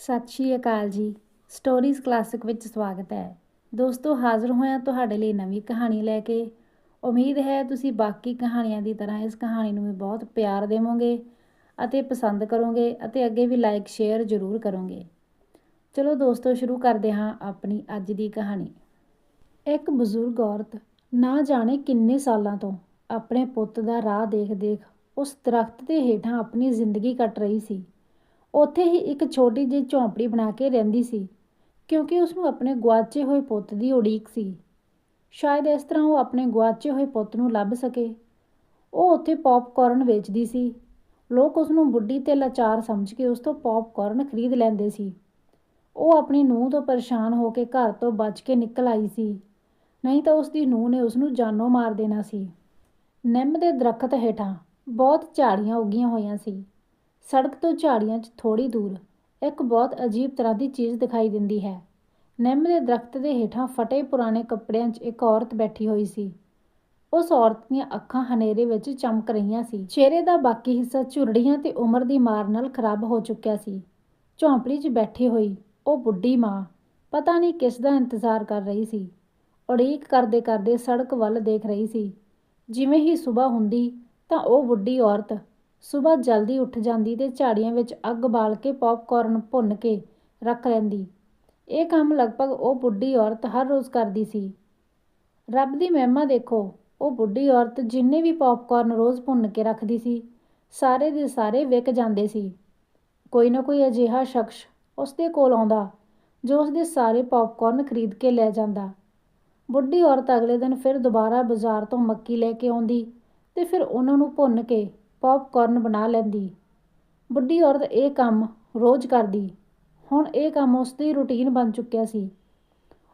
ਸਤਿ ਸ਼੍ਰੀ ਅਕਾਲ ਜੀ। Stories classic ਵਿੱਚ ਸਵਾਗਤ ਹੈ। ਦੋਸਤੋ, ਹਾਜ਼ਰ ਹੋਇਆ ਤੁਹਾਡੇ ਲਈ ਨਵੀਂ ਕਹਾਣੀ ਲੈ ਕੇ। ਉਮੀਦ ਹੈ ਤੁਸੀਂ ਬਾਕੀ ਕਹਾਣੀਆਂ ਦੀ ਤਰ੍ਹਾਂ ਇਸ ਕਹਾਣੀ ਨੂੰ ਵੀ ਬਹੁਤ ਪਿਆਰ ਦੇਵੋਗੇ ਅਤੇ ਪਸੰਦ ਕਰੋਗੇ ਅਤੇ ਅੱਗੇ ਵੀ ਲਾਈਕ ਸ਼ੇਅਰ ਜ਼ਰੂਰ ਕਰੋਗੇ। ਚਲੋ ਦੋਸਤੋ, ਸ਼ੁਰੂ ਕਰਦੇ ਹਾਂ ਆਪਣੀ ਅੱਜ ਦੀ ਕਹਾਣੀ। ਇੱਕ ਬਜ਼ੁਰਗ ਔਰਤ ਨਾ ਜਾਣੇ ਕਿੰਨੇ ਸਾਲਾਂ ਤੋਂ ਆਪਣੇ ਪੁੱਤ ਦਾ ਰਾਹ ਦੇਖ-ਦੇਖ ਉਸ ਦਰਖਤ ਦੇ ਹੇਠਾਂ ਆਪਣੀ ਜ਼ਿੰਦਗੀ ਕੱਟ ਰਹੀ ਸੀ। ਉੱਥੇ ਹੀ ਇੱਕ ਛੋਟੀ ਜਿਹੀ ਝੌਂਪੜੀ ਬਣਾ ਕੇ ਰਹਿੰਦੀ ਸੀ, ਕਿਉਂਕਿ ਉਸ ਨੂੰ ਆਪਣੇ ਗੁਆਚੇ ਹੋਏ ਪੁੱਤ ਦੀ ਉਡੀਕ ਸੀ। ਸ਼ਾਇਦ ਇਸ ਤਰ੍ਹਾਂ ਉਹ ਆਪਣੇ ਗੁਆਚੇ ਹੋਏ ਪੁੱਤ ਨੂੰ ਲੱਭ ਸਕੇ। ਉਹ ਉੱਥੇ ਪੌਪਕਾਰਨ ਵੇਚਦੀ ਸੀ। ਲੋਕ ਉਸ ਨੂੰ ਬੁੱਢੀ ਤੇ ਲਾਚਾਰ ਸਮਝ ਕੇ ਉਸ ਤੋਂ ਪੌਪਕਾਰਨ ਖਰੀਦ ਲੈਂਦੇ ਸੀ। ਉਹ ਆਪਣੀ ਨੂੰਹ ਤੋਂ ਪਰੇਸ਼ਾਨ ਹੋ ਕੇ ਘਰ ਤੋਂ ਬਚ ਕੇ ਨਿਕਲ ਆਈ ਸੀ। ਨਹੀਂ ਤਾਂ ਉਸ ਦੀ ਨੂੰਹ ਨੇ ਉਸ ਨੂੰ ਜਾਨੋਂ ਮਾਰ ਦੇਣਾ ਸੀ। ਨਿੰਮ ਦੇ ਦਰਖਤ ਹੇਠਾਂ ਬਹੁਤ ਝਾੜੀਆਂ ਉੱਗੀਆਂ ਹੋਈਆਂ ਸੀ। ਸੜਕ ਤੋਂ ਝਾੜੀਆਂ 'ਚ ਥੋੜੀ ਦੂਰ, ਇੱਕ ਬਹੁਤ ਅਜੀਬ ਤਰ੍ਹਾਂ ਦੀ ਚੀਜ਼ ਦਿਖਾਈ ਦਿੰਦੀ ਹੈ। ਨਿੰਮ ਦੇ ਦਰਖਤ ਦੇ ਹੇਠਾਂ ਫਟੇ ਪੁਰਾਣੇ ਕੱਪੜਿਆਂ 'ਚ ਇੱਕ ਔਰਤ ਬੈਠੀ ਹੋਈ ਸੀ। ਉਸ ਔਰਤ ਦੀਆਂ ਅੱਖਾਂ ਹਨੇਰੇ ਵਿੱਚ ਚਮਕ ਰਹੀਆਂ ਸੀ। ਚਿਹਰੇ ਦਾ ਬਾਕੀ ਹਿੱਸਾ ਝੁਰੜੀਆਂ ਤੇ ਉਮਰ ਦੀ ਮਾਰ ਨਾਲ ਖਰਾਬ ਹੋ ਚੁੱਕਿਆ ਸੀ। ਝੌਂਪੜੀ 'ਚ ਬੈਠੀ ਹੋਈ ਉਹ ਬੁੱਢੀ ਮਾਂ ਪਤਾ ਨਹੀਂ ਕਿਸ ਦਾ ਇੰਤਜ਼ਾਰ ਕਰ ਰਹੀ ਸੀ। ਉਡੀਕ ਕਰਦੇ ਕਰਦੇ ਸੜਕ ਵੱਲ ਦੇਖ ਰਹੀ ਸੀ। ਜਿਵੇਂ ਹੀ ਸਵੇਰ ਹੁੰਦੀ ਤਾਂ ਉਹ ਬੁੱਢੀ ਔਰਤ ਸਵੇਰ ਜਲਦੀ ਉੱਠ ਜਾਂਦੀ ਤੇ ਝਾੜੀਆਂ ਵਿੱਚ ਅੱਗ ਬਾਲ ਕੇ ਪੌਪਕਾਰਨ ਭੁੰਨ ਕੇ ਰੱਖ ਲੈਂਦੀ। ਇਹ ਕੰਮ ਲਗਭਗ ਉਹ ਬੁੱਢੀ ਔਰਤ ਹਰ ਰੋਜ਼ ਕਰਦੀ ਸੀ। ਰੱਬ ਦੀ ਮਹਿਮਾ ਦੇਖੋ, ਉਹ ਬੁੱਢੀ ਔਰਤ ਜਿੰਨੇ ਵੀ ਪੌਪਕਾਰਨ ਰੋਜ਼ ਭੁੰਨ ਕੇ ਰੱਖਦੀ ਸੀ, ਸਾਰੇ ਦੇ ਸਾਰੇ ਵਿਕ ਜਾਂਦੇ ਸੀ। ਕੋਈ ਨਾ ਕੋਈ ਅਜਿਹਾ ਸ਼ਖਸ ਉਸਦੇ ਕੋਲ ਆਉਂਦਾ, ਜੋ ਉਸਦੇ ਸਾਰੇ ਪੌਪਕਾਰਨ ਖਰੀਦ ਕੇ ਲੈ ਜਾਂਦਾ। ਬੁੱਢੀ ਔਰਤ ਅਗਲੇ ਦਿਨ ਫਿਰ ਦੁਬਾਰਾ ਬਾਜ਼ਾਰ ਤੋਂ ਮੱਕੀ ਲੈ ਕੇ ਆਉਂਦੀ ਤੇ ਫਿਰ ਉਹਨਾਂ ਨੂੰ ਭੁੰਨ ਕੇ ਪੌਪਕਾਰਨ ਬਣਾ ਲੈਂਦੀ। ਬੁੱਢੀ ਔਰਤ ਇਹ ਕੰਮ ਰੋਜ਼ ਕਰਦੀ। ਹੁਣ ਇਹ ਕੰਮ ਉਸ ਦੀ ਰੁਟੀਨ ਬਣ ਚੁੱਕਿਆ ਸੀ।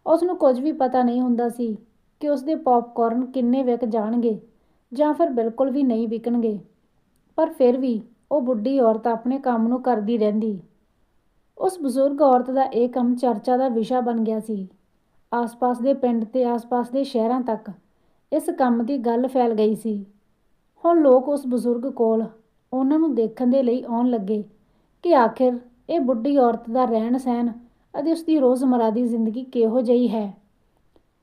ਉਸ ਨੂੰ ਕੁਝ ਵੀ ਪਤਾ ਨਹੀਂ ਹੁੰਦਾ ਸੀ ਕਿ ਉਸ ਦੇ ਪੌਪਕਾਰਨ ਕਿੰਨੇ ਵਿਕ ਜਾਣਗੇ ਜਾਂ ਫਿਰ ਬਿਲਕੁਲ ਵੀ ਨਹੀਂ ਵਿਕਣਗੇ। ਪਰ ਫਿਰ ਵੀ ਉਹ ਬੁੱਢੀ ਔਰਤ ਆਪਣੇ ਕੰਮ ਨੂੰ ਕਰਦੀ ਰਹਿੰਦੀ। ਉਸ ਬਜ਼ੁਰਗ ਔਰਤ ਦਾ ਇਹ ਕੰਮ ਚਰਚਾ ਦਾ ਵਿਸ਼ਾ ਬਣ ਗਿਆ ਸੀ। ਆਸ-ਪਾਸ ਦੇ ਪਿੰਡ ਤੇ ਆਸ-ਪਾਸ ਦੇ ਸ਼ਹਿਰਾਂ ਤੱਕ ਇਸ ਕੰਮ ਦੀ ਗੱਲ ਫੈਲ ਗਈ ਸੀ। ਹੁਣ ਲੋਕ ਉਸ ਬਜ਼ੁਰਗ ਕੋਲ ਉਹਨਾਂ ਨੂੰ ਦੇਖਣ ਦੇ ਲਈ ਆਉਣ ਲੱਗੇ ਕਿ ਆਖਿਰ ਇਹ ਬੁੱਢੀ ਔਰਤ ਦਾ ਰਹਿਣ ਸਹਿਣ ਅਤੇ ਉਸ ਦੀ ਰੋਜ਼ਮਰਾ ਦੀ ਜ਼ਿੰਦਗੀ ਕਿਹੋ ਜਿਹੀ ਹੈ।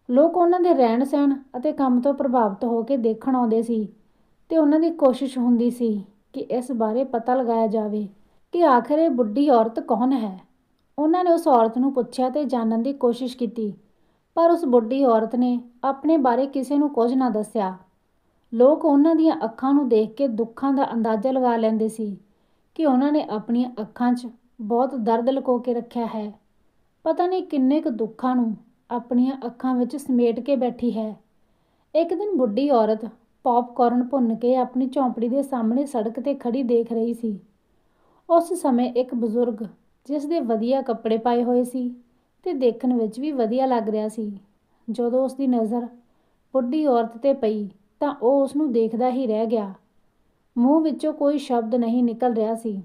ਲੋਕ ਉਹਨਾਂ ਦੇ ਰਹਿਣ ਸਹਿਣ ਅਤੇ ਕੰਮ ਤੋਂ ਪ੍ਰਭਾਵਿਤ ਹੋ ਕੇ ਦੇਖਣ ਆਉਂਦੇ ਸੀ ਤੇ ਉਹਨਾਂ ਦੀ ਕੋਸ਼ਿਸ਼ ਹੁੰਦੀ ਸੀ ਕਿ ਇਸ ਬਾਰੇ ਪਤਾ ਲਗਾਇਆ ਜਾਵੇ ਕਿ ਆਖਿਰ ਇਹ ਬੁੱਢੀ ਔਰਤ ਕੌਣ ਹੈ। ਉਹਨਾਂ ਨੇ ਉਸ ਔਰਤ ਨੂੰ ਪੁੱਛਿਆ ਤੇ ਜਾਣਨ ਦੀ ਕੋਸ਼ਿਸ਼ ਕੀਤੀ, ਪਰ ਉਸ ਬੁੱਢੀ ਔਰਤ ਨੇ ਆਪਣੇ ਬਾਰੇ ਕਿਸੇ ਨੂੰ ਕੁਝ ਨਾ ਦੱਸਿਆ। ਲੋਕ ਉਹਨਾਂ ਦੀਆਂ ਅੱਖਾਂ ਨੂੰ ਦੇਖ ਕੇ ਦੁੱਖਾਂ ਦਾ ਅੰਦਾਜ਼ਾ ਲਗਾ ਲੈਂਦੇ ਸੀ ਕਿ ਉਹਨਾਂ ਨੇ ਆਪਣੀਆਂ ਅੱਖਾਂ 'ਚ ਬਹੁਤ ਦਰਦ ਲੁਕੋ ਕੇ ਰੱਖਿਆ ਹੈ। ਪਤਾ ਨਹੀਂ ਕਿੰਨੇ ਕੁ ਦੁੱਖਾਂ ਨੂੰ ਆਪਣੀਆਂ ਅੱਖਾਂ ਵਿੱਚ ਸਮੇਟ ਕੇ ਬੈਠੀ ਹੈ। ਇੱਕ ਦਿਨ ਬੁੱਢੀ ਔਰਤ ਪੌਪਕਾਰਨ ਭੁੰਨ ਕੇ ਆਪਣੀ ਝੌਂਪੜੀ ਦੇ ਸਾਹਮਣੇ ਸੜਕ ਤੇ ਖੜੀ ਦੇਖ ਰਹੀ ਸੀ। ਉਸ ਸਮੇਂ ਇੱਕ ਬਜ਼ੁਰਗ ਜਿਸ ਦੇ ਵਧੀਆ ਕੱਪੜੇ ਪਾਏ ਹੋਏ ਸੀ ਤੇ ਦੇਖਣ ਵਿੱਚ ਵੀ ਵਧੀਆ ਲੱਗ ਰਿਹਾ ਸੀ। ਜਦੋਂ ਉਸ ਦੀ ਨਜ਼ਰ ਬੁੱਢੀ ਔਰਤ ਤੇ ਪਈ ਤਾਂ ਉਹ ਉਸ ਨੂੰ ਦੇਖਦਾ ਹੀ ਰਹਿ ਗਿਆ। ਮੂੰਹ ਵਿੱਚੋਂ ਕੋਈ ਸ਼ਬਦ ਨਹੀਂ ਨਿਕਲ ਰਿਹਾ ਸੀ।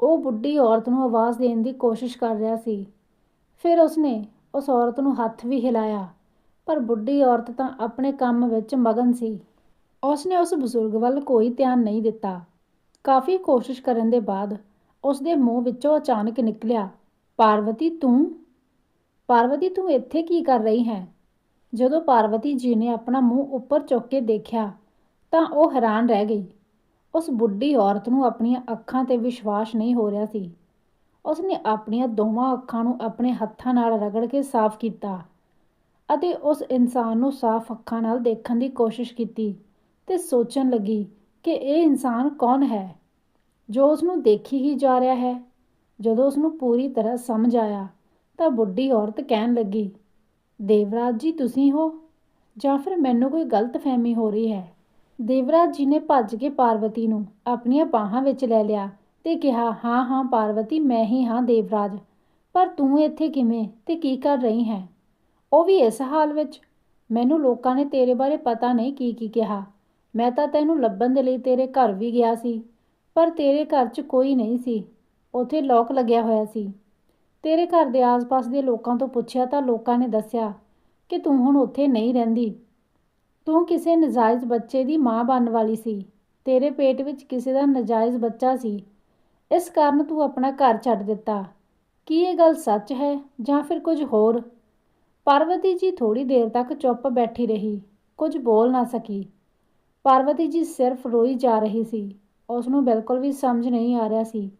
ਉਹ ਬੁੱਢੀ ਔਰਤ ਨੂੰ ਆਵਾਜ਼ ਦੇਣ ਦੀ ਕੋਸ਼ਿਸ਼ ਕਰ ਰਿਹਾ ਸੀ। ਫਿਰ ਉਸਨੇ ਉਸ ਔਰਤ ਨੂੰ ਹੱਥ ਵੀ ਹਿਲਾਇਆ, ਪਰ ਬੁੱਢੀ ਔਰਤ ਤਾਂ ਆਪਣੇ ਕੰਮ ਵਿੱਚ ਮਗਨ ਸੀ। ਉਸਨੇ ਉਸ ਬਜ਼ੁਰਗ ਵੱਲ ਕੋਈ ਧਿਆਨ ਨਹੀਂ ਦਿੱਤਾ। ਕਾਫੀ ਕੋਸ਼ਿਸ਼ ਕਰਨ ਦੇ ਬਾਅਦ ਉਸਦੇ ਮੂੰਹ ਵਿੱਚੋਂ ਅਚਾਨਕ ਨਿਕਲਿਆ, ਪਾਰਵਤੀ, ਤੂੰ? ਪਾਰਵਤੀ, ਤੂੰ ਇੱਥੇ ਕੀ ਕਰ ਰਹੀ ਹੈ? ਜਦੋਂ ਪਾਰਵਤੀ ਜੀ ਨੇ ਆਪਣਾ ਮੂੰਹ ਉੱਪਰ ਚੁੱਕ ਕੇ ਦੇਖਿਆ ਤਾਂ ਉਹ ਹੈਰਾਨ ਰਹਿ ਗਈ। ਉਸ ਬੁੱਢੀ ਔਰਤ ਨੂੰ ਆਪਣੀਆਂ ਅੱਖਾਂ ਤੇ ਵਿਸ਼ਵਾਸ ਨਹੀਂ ਹੋ ਰਿਹਾ ਸੀ। ਉਸਨੇ ਆਪਣੀਆਂ ਦੋਵਾਂ ਅੱਖਾਂ ਨੂੰ ਆਪਣੇ ਹੱਥਾਂ ਨਾਲ ਰਗੜ ਕੇ ਸਾਫ਼ ਕੀਤਾ ਅਤੇ ਉਸ ਇਨਸਾਨ ਨੂੰ ਸਾਫ਼ ਅੱਖਾਂ ਨਾਲ ਦੇਖਣ ਦੀ ਕੋਸ਼ਿਸ਼ ਕੀਤੀ ਤੇ ਸੋਚਣ ਲੱਗੀ ਕਿ ਇਹ ਇਨਸਾਨ ਕੌਣ ਹੈ, ਜੋ ਉਸ ਨੂੰ ਦੇਖੀ ਹੀ ਜਾ ਰਿਹਾ ਹੈ। ਜਦੋਂ ਉਸ ਨੂੰ ਪੂਰੀ ਤਰ੍ਹਾਂ ਸਮਝ ਆਇਆ ਤਾਂ ਬੁੱਢੀ ਔਰਤ ਕਹਿਣ ਲੱਗੀ ਦੇਵਰਾਜ ਜੀ, ਤੁਸੀਂ ਹੋ? ਜਾਂ ਫਿਰ ਮੈਨੂੰ ਕੋਈ ਗਲਤਫਹਿਮੀ ਹੋ ਰਹੀ ਹੈ? ਦੇਵਰਾਜ ਜੀ ਨੇ ਭੱਜ ਕੇ ਪਾਰਵਤੀ ਨੂੰ ਆਪਣੀਆਂ ਬਾਹਾਂ ਵਿੱਚ ਲੈ ਲਿਆ ਤੇ ਕਿਹਾ, ਹਾਂ ਹਾਂ, ਪਾਰਵਤੀ, ਮੈਂ ਹੀ ਹਾਂ ਦੇਵਰਾਜ। ਪਰ ਤੂੰ ਇੱਥੇ ਕਿਵੇਂ ਤੇ ਕੀ ਕਰ ਰਹੀ ਹੈ? ਉਹ ਵੀ ਇਸ ਹਾਲ ਵਿੱਚ? ਮੈਨੂੰ ਲੋਕਾਂ ਨੇ ਤੇਰੇ ਬਾਰੇ ਪਤਾ ਨਹੀਂ ਕੀ ਕੀ ਕਿਹਾ। ਮੈਂ ਤਾਂ ਤੈਨੂੰ ਲੱਭਣ ਦੇ ਲਈ ਤੇਰੇ ਘਰ ਵੀ ਗਿਆ ਸੀ, ਪਰ ਤੇਰੇ ਘਰ 'ਚ ਕੋਈ ਨਹੀਂ ਸੀ। ਉੱਥੇ ਲੋਕ ਲੱਗਿਆ ਹੋਇਆ ਸੀ। ਤੇਰੇ ਘਰ ਦੇ ਆਸ-ਪਾਸ ਦੇ ਲੋਕਾਂ ਤੋਂ ਪੁੱਛਿਆ ਤਾਂ ਲੋਕਾਂ ਨੇ ਦੱਸਿਆ ਕਿ ਤੂੰ ਹੁਣ ਉੱਥੇ ਨਹੀਂ ਰਹਿੰਦੀ। ਤੂੰ ਕਿਸੇ ਨਜਾਇਜ਼ ਬੱਚੇ ਦੀ ਮਾਂ ਬਣਨ ਵਾਲੀ ਸੀ। ਤੇਰੇ ਪੇਟ ਵਿੱਚ ਕਿਸੇ ਦਾ ਨਜਾਇਜ਼ ਬੱਚਾ ਸੀ। ਇਸ ਕਾਰਨ ਤੂੰ ਆਪਣਾ ਘਰ ਛੱਡ ਦਿੱਤਾ। ਕੀ ਇਹ ਗੱਲ ਸੱਚ ਹੈ ਜਾਂ ਫਿਰ ਕੁਝ ਹੋਰ? ਪਾਰਵਤੀ ਜੀ ਥੋੜੀ ਦੇਰ ਤੱਕ ਚੁੱਪ ਬੈਠੀ ਰਹੀ। ਕੁਝ ਬੋਲ ਨਾ ਸਕੀ। ਪਾਰਵਤੀ ਜੀ ਸਿਰਫ ਰੋਈ ਜਾ ਰਹੀ ਸੀ। ਉਸ ਨੂੰ ਬਿਲਕੁਲ ਵੀ ਸਮਝ ਨਹੀਂ ਆ ਰਿਹਾ ਸੀ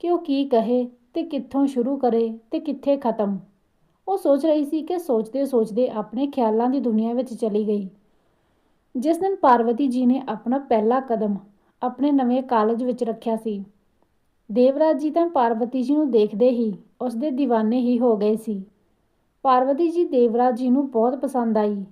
ਕਿ ਉਹ ਕੀ ਕਹੇ। ਤੇ ਕਿੱਥੋਂ ਸ਼ੁਰੂ ਕਰੇ ਤੇ ਕਿੱਥੇ ਖਤਮ? ਉਹ ਸੋਚ ਰਹੀ ਸੀ ਕਿ ਸੋਚਦੇ ਸੋਚਦੇ ਆਪਣੇ ਖਿਆਲਾਂ ਦੀ ਦੁਨੀਆ ਵਿੱਚ ਚਲੀ ਗਈ। ਜਿਸ ਦਿਨ ਪਾਰਵਤੀ ਜੀ ਨੇ ਆਪਣਾ ਪਹਿਲਾ ਕਦਮ ਆਪਣੇ ਨਵੇਂ ਕਾਲਜ ਵਿੱਚ ਰੱਖਿਆ ਸੀ। ਦੇਵਰਾਜ ਜੀ ਤਾਂ ਪਾਰਵਤੀ ਜੀ ਨੂੰ ਦੇਖਦੇ ਹੀ ਉਸ ਦੇ دیਵਾਨੇ ਹੀ ਹੋ ਗਏ ਸੀ। ਪਾਰਵਤੀ ਜੀ ਦੇਵਰਾਜ ਜੀ ਨੂੰ ਬਹੁਤ ਪਸੰਦ ਆਈ।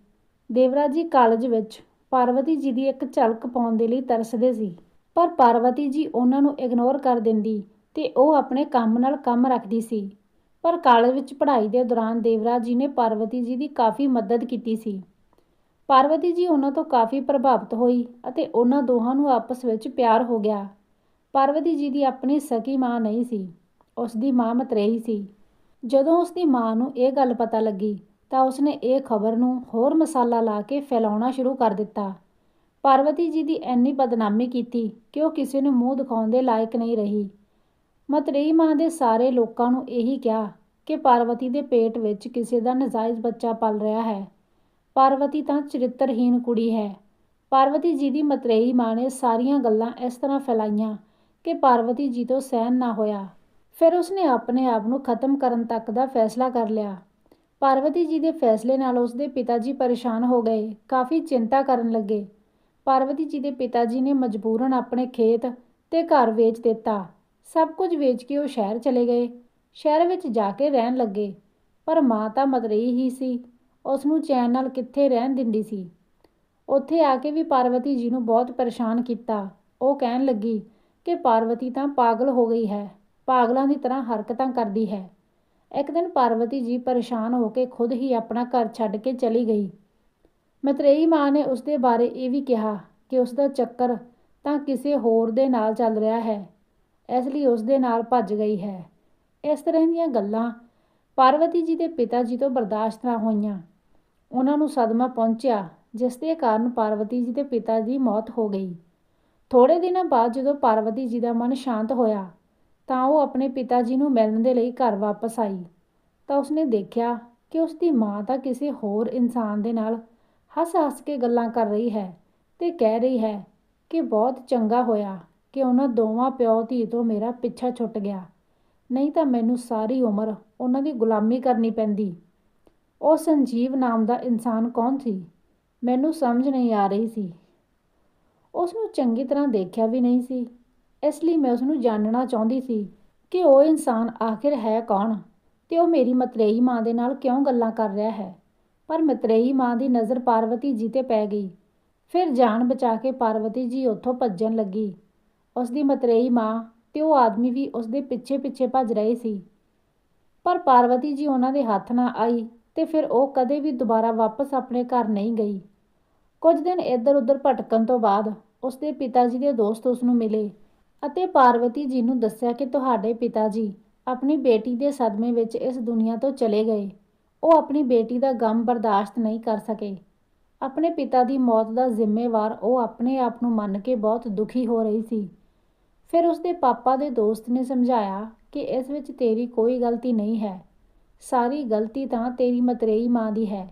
ਦੇਵਰਾਜ ਜੀ ਕਾਲਜ ਵਿੱਚ ਪਾਰਵਤੀ ਜੀ ਦੀ ਇੱਕ ਝਲਕ ਪਾਉਣ ਦੇ ਲਈ ਤਰਸਦੇ ਸੀ। ਪਰ ਪਾਰਵਤੀ ਜੀ ਉਹਨਾਂ ਨੂੰ ਇਗਨੋਰ ਕਰ ਦਿੰਦੀ ਤੇ ਉਹ ਆਪਣੇ ਕੰਮ ਨਾਲ ਕੰਮ ਰੱਖਦੀ ਸੀ। ਪਰ ਕਾਲਜ ਵਿੱਚ ਪੜ੍ਹਾਈ ਦੇ ਦੌਰਾਨ ਦੇਵਰਾਜ ਜੀ ਨੇ ਪਾਰਵਤੀ ਜੀ ਦੀ ਕਾਫੀ ਮਦਦ ਕੀਤੀ ਸੀ। ਪਾਰਵਤੀ ਜੀ ਉਹਨਾਂ ਤੋਂ ਕਾਫੀ ਪ੍ਰਭਾਵਿਤ ਹੋਈ ਅਤੇ ਉਹਨਾਂ ਦੋਹਾਂ ਨੂੰ ਆਪਸ ਵਿੱਚ ਪਿਆਰ ਹੋ ਗਿਆ। ਪਾਰਵਤੀ ਜੀ ਦੀ ਆਪਣੀ ਸਕੀ ਮਾਂ ਨਹੀਂ ਸੀ ਉਸ ਦੀ ਮਾਂ ਮਤਰੇਈ ਸੀ। ਜਦੋਂ ਉਸ ਦੀ ਮਾਂ ਨੂੰ ਇਹ ਗੱਲ ਪਤਾ ਲੱਗੀ, ਤਾਂ ਉਸਨੇ ਇਹ ਖਬਰ ਨੂੰ ਹੋਰ ਮਸਾਲਾ ਲਾ ਕੇ ਫੈਲਾਉਣਾ ਸ਼ੁਰੂ ਕਰ ਦਿੱਤਾ। ਪਾਰਵਤੀ ਜੀ ਦੀ ਇੰਨੀ ਬਦਨਾਮੀ ਕੀਤੀ ਕਿ ਉਹ ਕਿਸੇ ਨੂੰ ਮੂੰਹ ਦਿਖਾਉਣ ਦੇ ਲਾਇਕ ਨਹੀਂ ਰਹੀ। ਮਤਰੇਈ ਮਾਂ ਦੇ ਸਾਰੇ ਲੋਕਾਂ ਨੂੰ ਇਹੀ ਕਿਹਾ ਕਿ ਪਾਰਵਤੀ ਦੇ ਪੇਟ ਵਿੱਚ ਕਿਸੇ ਦਾ ਨਜਾਇਜ਼ ਬੱਚਾ ਪਲ ਰਿਹਾ ਹੈ। ਪਾਰਵਤੀ ਤਾਂ ਚਰਿੱਤਰਹੀਣ ਕੁੜੀ ਹੈ। ਪਾਰਵਤੀ ਜੀ ਦੀ ਮਤਰੇਈ ਮਾਂ ਨੇ ਸਾਰੀਆਂ ਗੱਲਾਂ ਇਸ ਤਰ੍ਹਾਂ ਫੈਲਾਈਆਂ ਕਿ ਪਾਰਵਤੀ ਜੀ ਤੋਂ ਸਹਿਨ ਨਾ ਹੋਇਆ। ਫਿਰ ਉਸਨੇ ਆਪਣੇ ਆਪ ਨੂੰ ਖਤਮ ਕਰਨ ਤੱਕ ਦਾ ਫੈਸਲਾ ਕਰ ਲਿਆ। ਪਾਰਵਤੀ ਜੀ ਦੇ ਫੈਸਲੇ ਨਾਲ ਉਸਦੇ ਪਿਤਾ ਜੀ ਪਰੇਸ਼ਾਨ ਹੋ ਗਏ, ਕਾਫੀ ਚਿੰਤਾ ਕਰਨ ਲੱਗੇ। ਪਾਰਵਤੀ ਜੀ ਦੇ ਪਿਤਾ ਜੀ ਨੇ ਮਜਬੂਰਨ ਆਪਣੇ ਖੇਤ ਤੇ ਘਰ ਵੇਚ ਦਿੱਤਾ। ਸਭ ਕੁਝ ਵੇਚ ਕੇ ਉਹ ਸ਼ਹਿਰ ਚਲੇ ਗਏ। ਸ਼ਹਿਰ ਵਿੱਚ ਜਾ ਕੇ ਰਹਿਣ ਲੱਗੇ। ਪਰ ਮਾਂ ਤਾਂ ਮਤਰੇਈ ਹੀ ਸੀ। ਉਸ ਨੂੰ ਚੈਨ ਨਾਲ ਕਿੱਥੇ ਰਹਿਣ ਦਿੰਦੀ ਸੀ? ਉੱਥੇ ਆ ਕੇ ਵੀ ਪਾਰਵਤੀ ਜੀ ਨੂੰ ਬਹੁਤ ਪਰੇਸ਼ਾਨ ਕੀਤਾ। ਉਹ ਕਹਿਣ ਲੱਗੀ ਕਿ ਪਾਰਵਤੀ ਤਾਂ ਪਾਗਲ ਹੋ ਗਈ ਹੈ। ਪਾਗਲਾਂ ਦੀ ਤਰ੍ਹਾਂ ਹਰਕਤਾਂ ਕਰਦੀ ਹੈ। ਇੱਕ ਦਿਨ ਪਾਰਵਤੀ ਜੀ ਪਰੇਸ਼ਾਨ ਹੋ ਕੇ ਖੁਦ ਹੀ ਆਪਣਾ ਘਰ ਛੱਡ ਕੇ ਚਲੀ ਗਈ। ਮਤਰੇਈ ਮਾਂ ਨੇ ਉਸ ਦੇ ਬਾਰੇ ਇਹ ਵੀ ਕਿਹਾ ਕਿ ਉਸ ਦਾ ਚੱਕਰ ਤਾਂ ਕਿਸੇ ਹੋਰ ਦੇ ਨਾਲ ਚੱਲ ਰਿਹਾ ਹੈ। ਇਸ ਲਈ ਉਸ ਦੇ ਨਾਲ ਭੱਜ ਗਈ ਹੈ। ਇਸ ਤਰ੍ਹਾਂ ਦੀਆਂ ਗੱਲਾਂ ਪਾਰਵਤੀ ਜੀ ਦੇ ਪਿਤਾ ਜੀ ਤੋਂ ਬਰਦਾਸ਼ਤ ਨਾ ਹੋਈਆਂ। ਉਹਨਾਂ ਨੂੰ ਸਦਮਾ ਪਹੁੰਚਿਆ, ਜਿਸ ਦੇ ਕਾਰਨ ਪਾਰਵਤੀ ਜੀ ਦੇ ਪਿਤਾ ਦੀ ਮੌਤ ਹੋ ਗਈ। ਥੋੜੇ ਦਿਨਾਂ ਬਾਅਦ ਜਦੋਂ ਪਾਰਵਤੀ ਜੀ ਦਾ ਮਨ ਸ਼ਾਂਤ ਹੋਇਆ, ਤਾਂ ਉਹ ਆਪਣੇ ਪਿਤਾ ਜੀ ਨੂੰ ਮਿਲਣ ਦੇ ਲਈ ਘਰ ਵਾਪਸ ਆਈ। ਤਾਂ ਉਸਨੇ ਦੇਖਿਆ ਕਿ ਉਸ ਦੀ ਮਾਂ ਤਾਂ ਕਿਸੇ ਹੋਰ ਇਨਸਾਨ ਦੇ ਨਾਲ ਹੱਸ-ਹੱਸ ਕੇ ਗੱਲਾਂ ਕਰ ਰਹੀ ਹੈ ਤੇ ਕਹਿ ਰਹੀ ਹੈ ਕਿ ਬਹੁਤ ਚੰਗਾ ਹੋਇਆ। ਕਿ ਉਹਨਾਂ ਦੋਵਾਂ ਪਿਓ ਧੀ ਤੋਂ ਮੇਰਾ ਪਿੱਛਾ ਛੁੱਟ ਗਿਆ। ਨਹੀਂ ਤਾਂ ਮੈਨੂੰ ਸਾਰੀ ਉਮਰ ਉਹਨਾਂ ਦੀ ਗੁਲਾਮੀ ਕਰਨੀ ਪੈਂਦੀ। ਉਹ ਸੰਜੀਵ ਨਾਮ ਦਾ ਇਨਸਾਨ ਕੌਣ ਸੀ? ਮੈਨੂੰ ਸਮਝ ਨਹੀਂ ਆ ਰਹੀ ਸੀ। ਉਸ ਨੂੰ ਚੰਗੀ ਤਰ੍ਹਾਂ ਦੇਖਿਆ ਵੀ ਨਹੀਂ ਸੀ। ਇਸ ਲਈ ਮੈਂ ਉਸ ਨੂੰ ਜਾਣਨਾ ਚਾਹੁੰਦੀ ਸੀ ਕਿ ਉਹ ਇਨਸਾਨ ਆਖਿਰ ਹੈ ਕੌਣ ਤੇ ਉਹ ਮੇਰੀ ਮਤਰੇਈ ਮਾਂ ਦੇ ਨਾਲ ਕਿਉਂ ਗੱਲਾਂ ਕਰ ਰਿਹਾ ਹੈ। ਪਰ ਮਤਰੇਈ ਮਾਂ ਦੀ ਨਜ਼ਰ ਪਾਰਵਤੀ ਜੀ ਤੇ ਪੈ ਗਈ। ਫਿਰ ਜਾਨ ਬਚਾ ਕੇ ਪਾਰਵਤੀ ਜੀ ਉੱਥੋਂ ਭੱਜਣ ਲੱਗੀ। ਉਸ ਦੀ ਮਤਰੇਈ ਮਾਂ ਤੇ ਉਹ ਆਦਮੀ ਵੀ ਉਸ ਦੇ ਪਿੱਛੇ ਪਿੱਛੇ ਭੱਜ ਰਹੇ ਸੀ। ਪਰ ਪਾਰਵਤੀ ਜੀ ਉਹਨਾਂ ਦੇ ਹੱਥ ਨਾ ਆਈ ਤੇ ਫਿਰ ਉਹ ਕਦੇ ਵੀ ਦੁਬਾਰਾ ਵਾਪਸ ਆਪਣੇ ਘਰ ਨਹੀਂ ਗਈ। ਕੁਝ ਦਿਨ ਇੱਧਰ-ਉੱਧਰ ਭਟਕਣ ਤੋਂ ਬਾਅਦ ਉਸ ਦੇ ਪਿਤਾ ਜੀ ਦੇ ਦੋਸਤ ਉਸ ਨੂੰ ਮਿਲੇ ਅਤੇ ਪਾਰਵਤੀ ਜੀ ਨੂੰ ਦੱਸਿਆ ਕਿ ਤੁਹਾਡੇ ਪਿਤਾ ਜੀ ਆਪਣੀ ਬੇਟੀ ਦੇ ਸਦਮੇ ਵਿੱਚ ਇਸ ਦੁਨੀਆ ਤੋਂ ਚਲੇ ਗਏ। ਉਹ ਆਪਣੀ ਬੇਟੀ ਦਾ ਗਮ ਬਰਦਾਸ਼ਤ ਨਹੀਂ ਕਰ ਸਕੇ। ਆਪਣੇ ਪਿਤਾ ਦੀ ਮੌਤ ਦਾ ਜ਼ਿੰਮੇਵਾਰ ਉਹ ਆਪਣੇ ਆਪ ਨੂੰ ਮੰਨ ਕੇ ਬਹੁਤ ਦੁਖੀ ਹੋ ਰਹੀ ਸੀ। ਫਿਰ ਉਸਦੇ ਪਾਪਾ ਦੇ ਦੋਸਤ ਨੇ ਸਮਝਾਇਆ ਕਿ ਇਸ ਵਿੱਚ ਤੇਰੀ ਕੋਈ ਗਲਤੀ ਨਹੀਂ ਹੈ। ਸਾਰੀ ਗਲਤੀ ਤਾਂ ਤੇਰੀ ਮਤਰੇਈ ਮਾਂ ਦੀ ਹੈ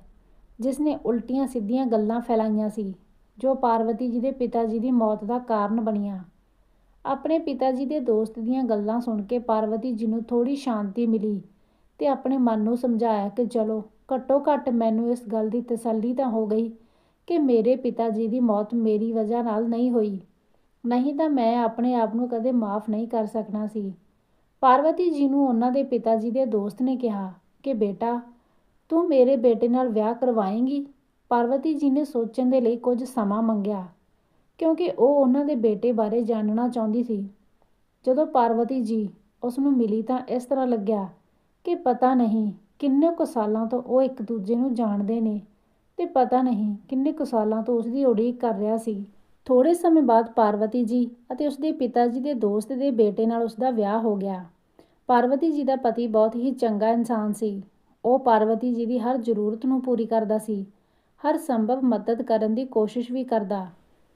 ਜਿਸ ਨੇ ਉਲਟੀਆਂ ਸਿੱਧੀਆਂ ਗੱਲਾਂ ਫੈਲਾਈਆਂ ਸੀ, ਜੋ ਪਾਰਵਤੀ ਜੀ ਦੇ ਪਿਤਾ ਜੀ ਦੀ ਮੌਤ ਦਾ ਕਾਰਨ ਬਣੀਆਂ। ਆਪਣੇ ਪਿਤਾ ਜੀ ਦੇ ਦੋਸਤ ਦੀਆਂ ਗੱਲਾਂ ਸੁਣ ਕੇ ਪਾਰਵਤੀ ਜੀ ਨੂੰ ਥੋੜੀ ਸ਼ਾਂਤੀ ਮਿਲੀ ਤੇ ਆਪਣੇ ਮਨ ਨੂੰ ਸਮਝਾਇਆ ਕਿ ਚਲੋ, ਘੱਟੋ ਘੱਟ ਮੈਨੂੰ ਇਸ ਗੱਲ ਦੀ ਤਸੱਲੀ ਤਾਂ ਹੋ ਗਈ ਕਿ ਮੇਰੇ ਪਿਤਾ ਜੀ ਦੀ ਮੌਤ ਮੇਰੀ ਵਜ੍ਹਾ ਨਾਲ ਨਹੀਂ ਹੋਈ। ਨਹੀਂ ਤਾਂ ਮੈਂ ਆਪਣੇ ਆਪ ਨੂੰ ਕਦੇ ਮਾਫ ਨਹੀਂ ਕਰ ਸਕਣਾ ਸੀ। ਪਾਰਵਤੀ ਜੀ ਨੂੰ ਉਹਨਾਂ ਦੇ ਪਿਤਾ ਜੀ ਦੇ ਦੋਸਤ ਨੇ ਕਿਹਾ ਕਿ ਬੇਟਾ, ਤੂੰ ਮੇਰੇ ਬੇਟੇ ਨਾਲ ਵਿਆਹ ਕਰਵਾਏਂਗੀ? ਪਾਰਵਤੀ ਜੀ ਨੇ ਸੋਚਣ ਦੇ ਲਈ ਕੁਝ ਸਮਾਂ ਮੰਗਿਆ, ਕਿਉਂਕਿ ਉਹ ਉਹਨਾਂ ਦੇ ਬੇਟੇ ਬਾਰੇ ਜਾਣਨਾ ਚਾਹੁੰਦੀ ਸੀ। ਜਦੋਂ ਪਾਰਵਤੀ ਜੀ ਉਸ ਨੂੰ ਮਿਲੀ ਤਾਂ ਇਸ ਤਰ੍ਹਾਂ ਲੱਗਿਆ ਕਿ ਪਤਾ ਨਹੀਂ ਕਿੰਨੇ ਕੁ ਸਾਲਾਂ ਤੋਂ ਉਹ ਇੱਕ ਦੂਜੇ ਨੂੰ ਜਾਣਦੇ ਨੇ ਤੇ ਪਤਾ ਨਹੀਂ ਕਿੰਨੇ ਕੁ ਸਾਲਾਂ ਤੋਂ ਉਸ ਦੀ ਉਡੀਕ ਕਰ ਰਿਹਾ ਸੀ। ਥੋੜੇ ਸਮੇਂ ਬਾਅਦ ਪਾਰਵਤੀ ਜੀ ਅਤੇ ਉਸਦੇ ਪਿਤਾ ਜੀ ਦੇ ਦੋਸਤ ਦੇ ਬੇਟੇ ਨਾਲ ਉਸਦਾ ਵਿਆਹ ਹੋ ਗਿਆ। ਪਾਰਵਤੀ ਜੀ ਦਾ ਪਤੀ ਬਹੁਤ ਹੀ ਚੰਗਾ ਇਨਸਾਨ ਸੀ। ਉਹ ਪਾਰਵਤੀ ਜੀ ਦੀ ਹਰ ਜ਼ਰੂਰਤ ਨੂੰ ਪੂਰੀ ਕਰਦਾ ਸੀ। ਹਰ ਸੰਭਵ ਮਦਦ ਕਰਨ ਦੀ ਕੋਸ਼ਿਸ਼ ਵੀ ਕਰਦਾ।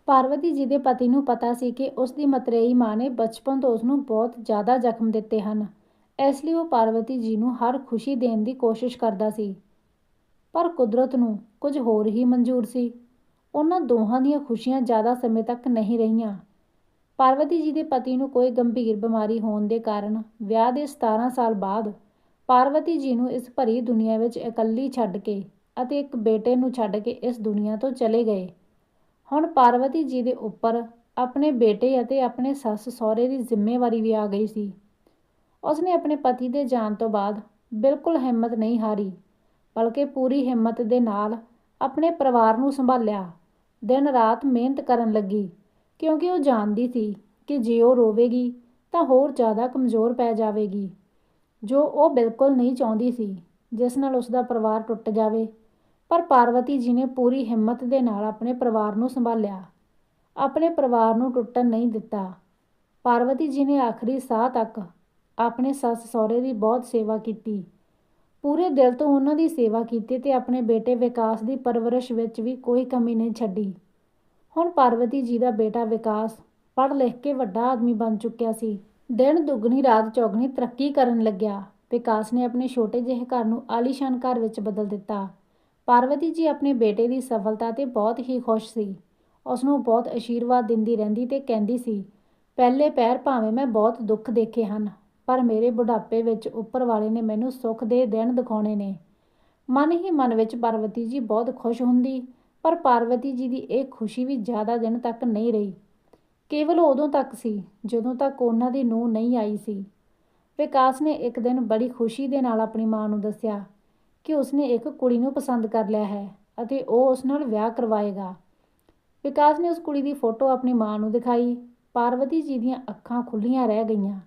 ਪਾਰਵਤੀ ਜੀ ਦੇ ਪਤੀ ਨੂੰ ਪਤਾ ਸੀ ਕਿ ਉਸ ਦੀ ਮਤਰੇਈ ਮਾਂ ਨੇ ਬਚਪਨ ਤੋਂ ਉਸ ਨੂੰ ਬਹੁਤ ਜ਼ਿਆਦਾ ਜ਼ਖਮ ਦਿੱਤੇ ਹਨ। ਇਸ ਲਈ ਉਹ ਪਾਰਵਤੀ ਜੀ ਨੂੰ ਹਰ ਖੁਸ਼ੀ ਦੇਣ ਦੀ ਕੋਸ਼ਿਸ਼ ਕਰਦਾ ਸੀ। ਪਰ ਕੁਦਰਤ ਨੂੰ ਕੁਝ ਹੋਰ ਹੀ ਮਨਜ਼ੂਰ ਸੀ। ਉਹਨਾਂ ਦੋਹਾਂ ਦੀਆਂ ਖੁਸ਼ੀਆਂ ਜ਼ਿਆਦਾ ਸਮੇਂ ਤੱਕ ਨਹੀਂ ਰਹੀਆਂ। ਪਾਰਵਤੀ ਜੀ ਦੇ ਪਤੀ ਨੂੰ ਕੋਈ ਗੰਭੀਰ ਬਿਮਾਰੀ ਹੋਣ ਦੇ ਕਾਰਨ ਵਿਆਹ ਦੇ 17 ਸਾਲ ਬਾਅਦ ਪਾਰਵਤੀ ਜੀ ਨੂੰ ਇਸ ਭਰੀ ਦੁਨੀਆ ਵਿੱਚ ਇਕੱਲੀ ਛੱਡ ਕੇ ਅਤੇ ਇੱਕ ਬੇਟੇ ਨੂੰ ਛੱਡ ਕੇ ਇਸ ਦੁਨੀਆ ਤੋਂ ਚਲੇ ਗਏ। ਹੁਣ ਪਾਰਵਤੀ ਜੀ ਦੇ ਉੱਪਰ ਆਪਣੇ ਬੇਟੇ ਅਤੇ ਆਪਣੇ ਸੱਸ ਸਹੁਰੇ ਦੀ ਜ਼ਿੰਮੇਵਾਰੀ ਵੀ ਆ ਗਈ ਸੀ। ਉਸਨੇ ਆਪਣੇ ਪਤੀ ਦੇ ਜਾਣ ਤੋਂ ਬਾਅਦ ਬਿਲਕੁਲ ਹਿੰਮਤ ਨਹੀਂ ਹਾਰੀ, ਬਲਕਿ ਪੂਰੀ ਹਿੰਮਤ ਦੇ ਨਾਲ ਆਪਣੇ ਪਰਿਵਾਰ ਨੂੰ ਸੰਭਾਲਿਆ। ਦਿਨ ਰਾਤ ਮਿਹਨਤ ਕਰਨ ਲੱਗੀ, ਕਿਉਂਕਿ ਉਹ ਜਾਣਦੀ ਸੀ ਕਿ ਜੇ ਉਹ ਰੋਵੇਗੀ ਤਾਂ ਹੋਰ ਜ਼ਿਆਦਾ ਕਮਜ਼ੋਰ ਪੈ ਜਾਵੇਗੀ, ਜੋ ਉਹ ਬਿਲਕੁਲ ਨਹੀਂ ਚਾਹੁੰਦੀ ਸੀ, ਜਿਸ ਨਾਲ ਉਸ ਦਾ ਪਰਿਵਾਰ ਟੁੱਟ ਜਾਵੇ। ਪਰ ਪਾਰਵਤੀ ਜੀ ਨੇ ਪੂਰੀ ਹਿੰਮਤ ਦੇ ਨਾਲ ਆਪਣੇ ਪਰਿਵਾਰ ਨੂੰ ਸੰਭਾਲਿਆ। ਆਪਣੇ ਪਰਿਵਾਰ ਨੂੰ ਟੁੱਟਣ ਨਹੀਂ ਦਿੱਤਾ। ਪਾਰਵਤੀ ਜੀ ਨੇ ਆਖਰੀ ਸਾਹ ਤੱਕ ਆਪਣੇ ਸੱਸ ਸਹੁਰੇ ਦੀ ਬਹੁਤ ਸੇਵਾ ਕੀਤੀ। ਪੂਰੇ ਦਿਲ ਤੋਂ ਉਹਨਾਂ ਦੀ ਸੇਵਾ ਕੀਤੀ ਤੇ ਆਪਣੇ ਬੇਟੇ ਵਿਕਾਸ ਦੀ ਪਰਵਰਿਸ਼ ਵਿੱਚ ਵੀ ਕੋਈ ਕਮੀ ਨਹੀਂ ਛੱਡੀ। ਹੁਣ ਪਾਰਵਤੀ ਜੀ ਦਾ ਬੇਟਾ ਵਿਕਾਸ ਪੜ੍ਹ ਲਿਖ ਕੇ ਵੱਡਾ ਆਦਮੀ ਬਣ ਚੁੱਕਿਆ ਸੀ। ਦਿਨ ਦੁੱਗਣੀ, ਰਾਤ ਚੌਗਣੀ ਤਰੱਕੀ ਕਰਨ ਲੱਗਿਆ। ਵਿਕਾਸ ਨੇ ਆਪਣੇ ਛੋਟੇ ਜਿਹੇ ਘਰ ਨੂੰ ਆਲੀਸ਼ਾਨ ਘਰ ਵਿੱਚ ਬਦਲ ਦਿੱਤਾ। ਪਾਰਵਤੀ ਜੀ ਆਪਣੇ ਬੇਟੇ ਦੀ ਸਫਲਤਾ ਤੇ ਬਹੁਤ ਹੀ ਖੁਸ਼ ਸੀ। ਉਸ ਨੂੰ ਬਹੁਤ ਅਸ਼ੀਰਵਾਦ ਦਿੰਦੀ ਰਹਿੰਦੀ ਤੇ ਕਹਿੰਦੀ ਸੀ, ਪਹਿਲੇ ਪੈਰ ਭਾਵੇਂ ਮੈਂ ਬਹੁਤ ਦੁੱਖ ਦੇਖੇ ਹਨ। ਪਰ ਮੇਰੇ ਬੁਢਾਪੇ ਵਿੱਚ ਉੱਪਰ ਵਾਲੇ ਨੇ ਮੈਨੂੰ ਸੁੱਖ ਦੇ ਦਿਨ ਦਿਖਾਉਣੇ ਨੇ। ਮਨ ਹੀ ਮਨ ਵਿੱਚ ਪਾਰਵਤੀ ਜੀ ਬਹੁਤ ਖੁਸ਼ ਹੁੰਦੀ, ਪਰ ਪਾਰਵਤੀ ਜੀ ਦੀ ਇਹ ਖੁਸ਼ੀ ਵੀ ਜ਼ਿਆਦਾ ਦਿਨ ਤੱਕ ਨਹੀਂ ਰਹੀ। ਕੇਵਲ ਉਦੋਂ ਤੱਕ ਸੀ, ਜਦੋਂ ਤੱਕ ਉਹਨਾਂ ਦੀ ਨੂੰਹ ਨਹੀਂ ਆਈ ਸੀ। ਵਿਕਾਸ ਨੇ ਇੱਕ ਦਿਨ ਬੜੀ ਖੁਸ਼ੀ ਦੇ ਨਾਲ ਆਪਣੀ ਮਾਂ ਨੂੰ ਦੱਸਿਆ ਕਿ ਉਸਨੇ ਇੱਕ ਕੁੜੀ ਨੂੰ ਪਸੰਦ ਕਰ ਲਿਆ ਹੈ ਅਤੇ ਉਹ ਉਸ ਨਾਲ ਵਿਆਹ ਕਰਵਾਏਗਾ। ਵਿਕਾਸ ਨੇ ਉਸ ਕੁੜੀ ਦੀ ਫੋਟੋ ਆਪਣੀ ਮਾਂ ਨੂੰ ਦਿਖਾਈ। ਪਾਰਵਤੀ ਜੀ ਦੀਆਂ ਅੱਖਾਂ ਖੁੱਲੀਆਂ ਰਹਿ ਗਈਆਂ।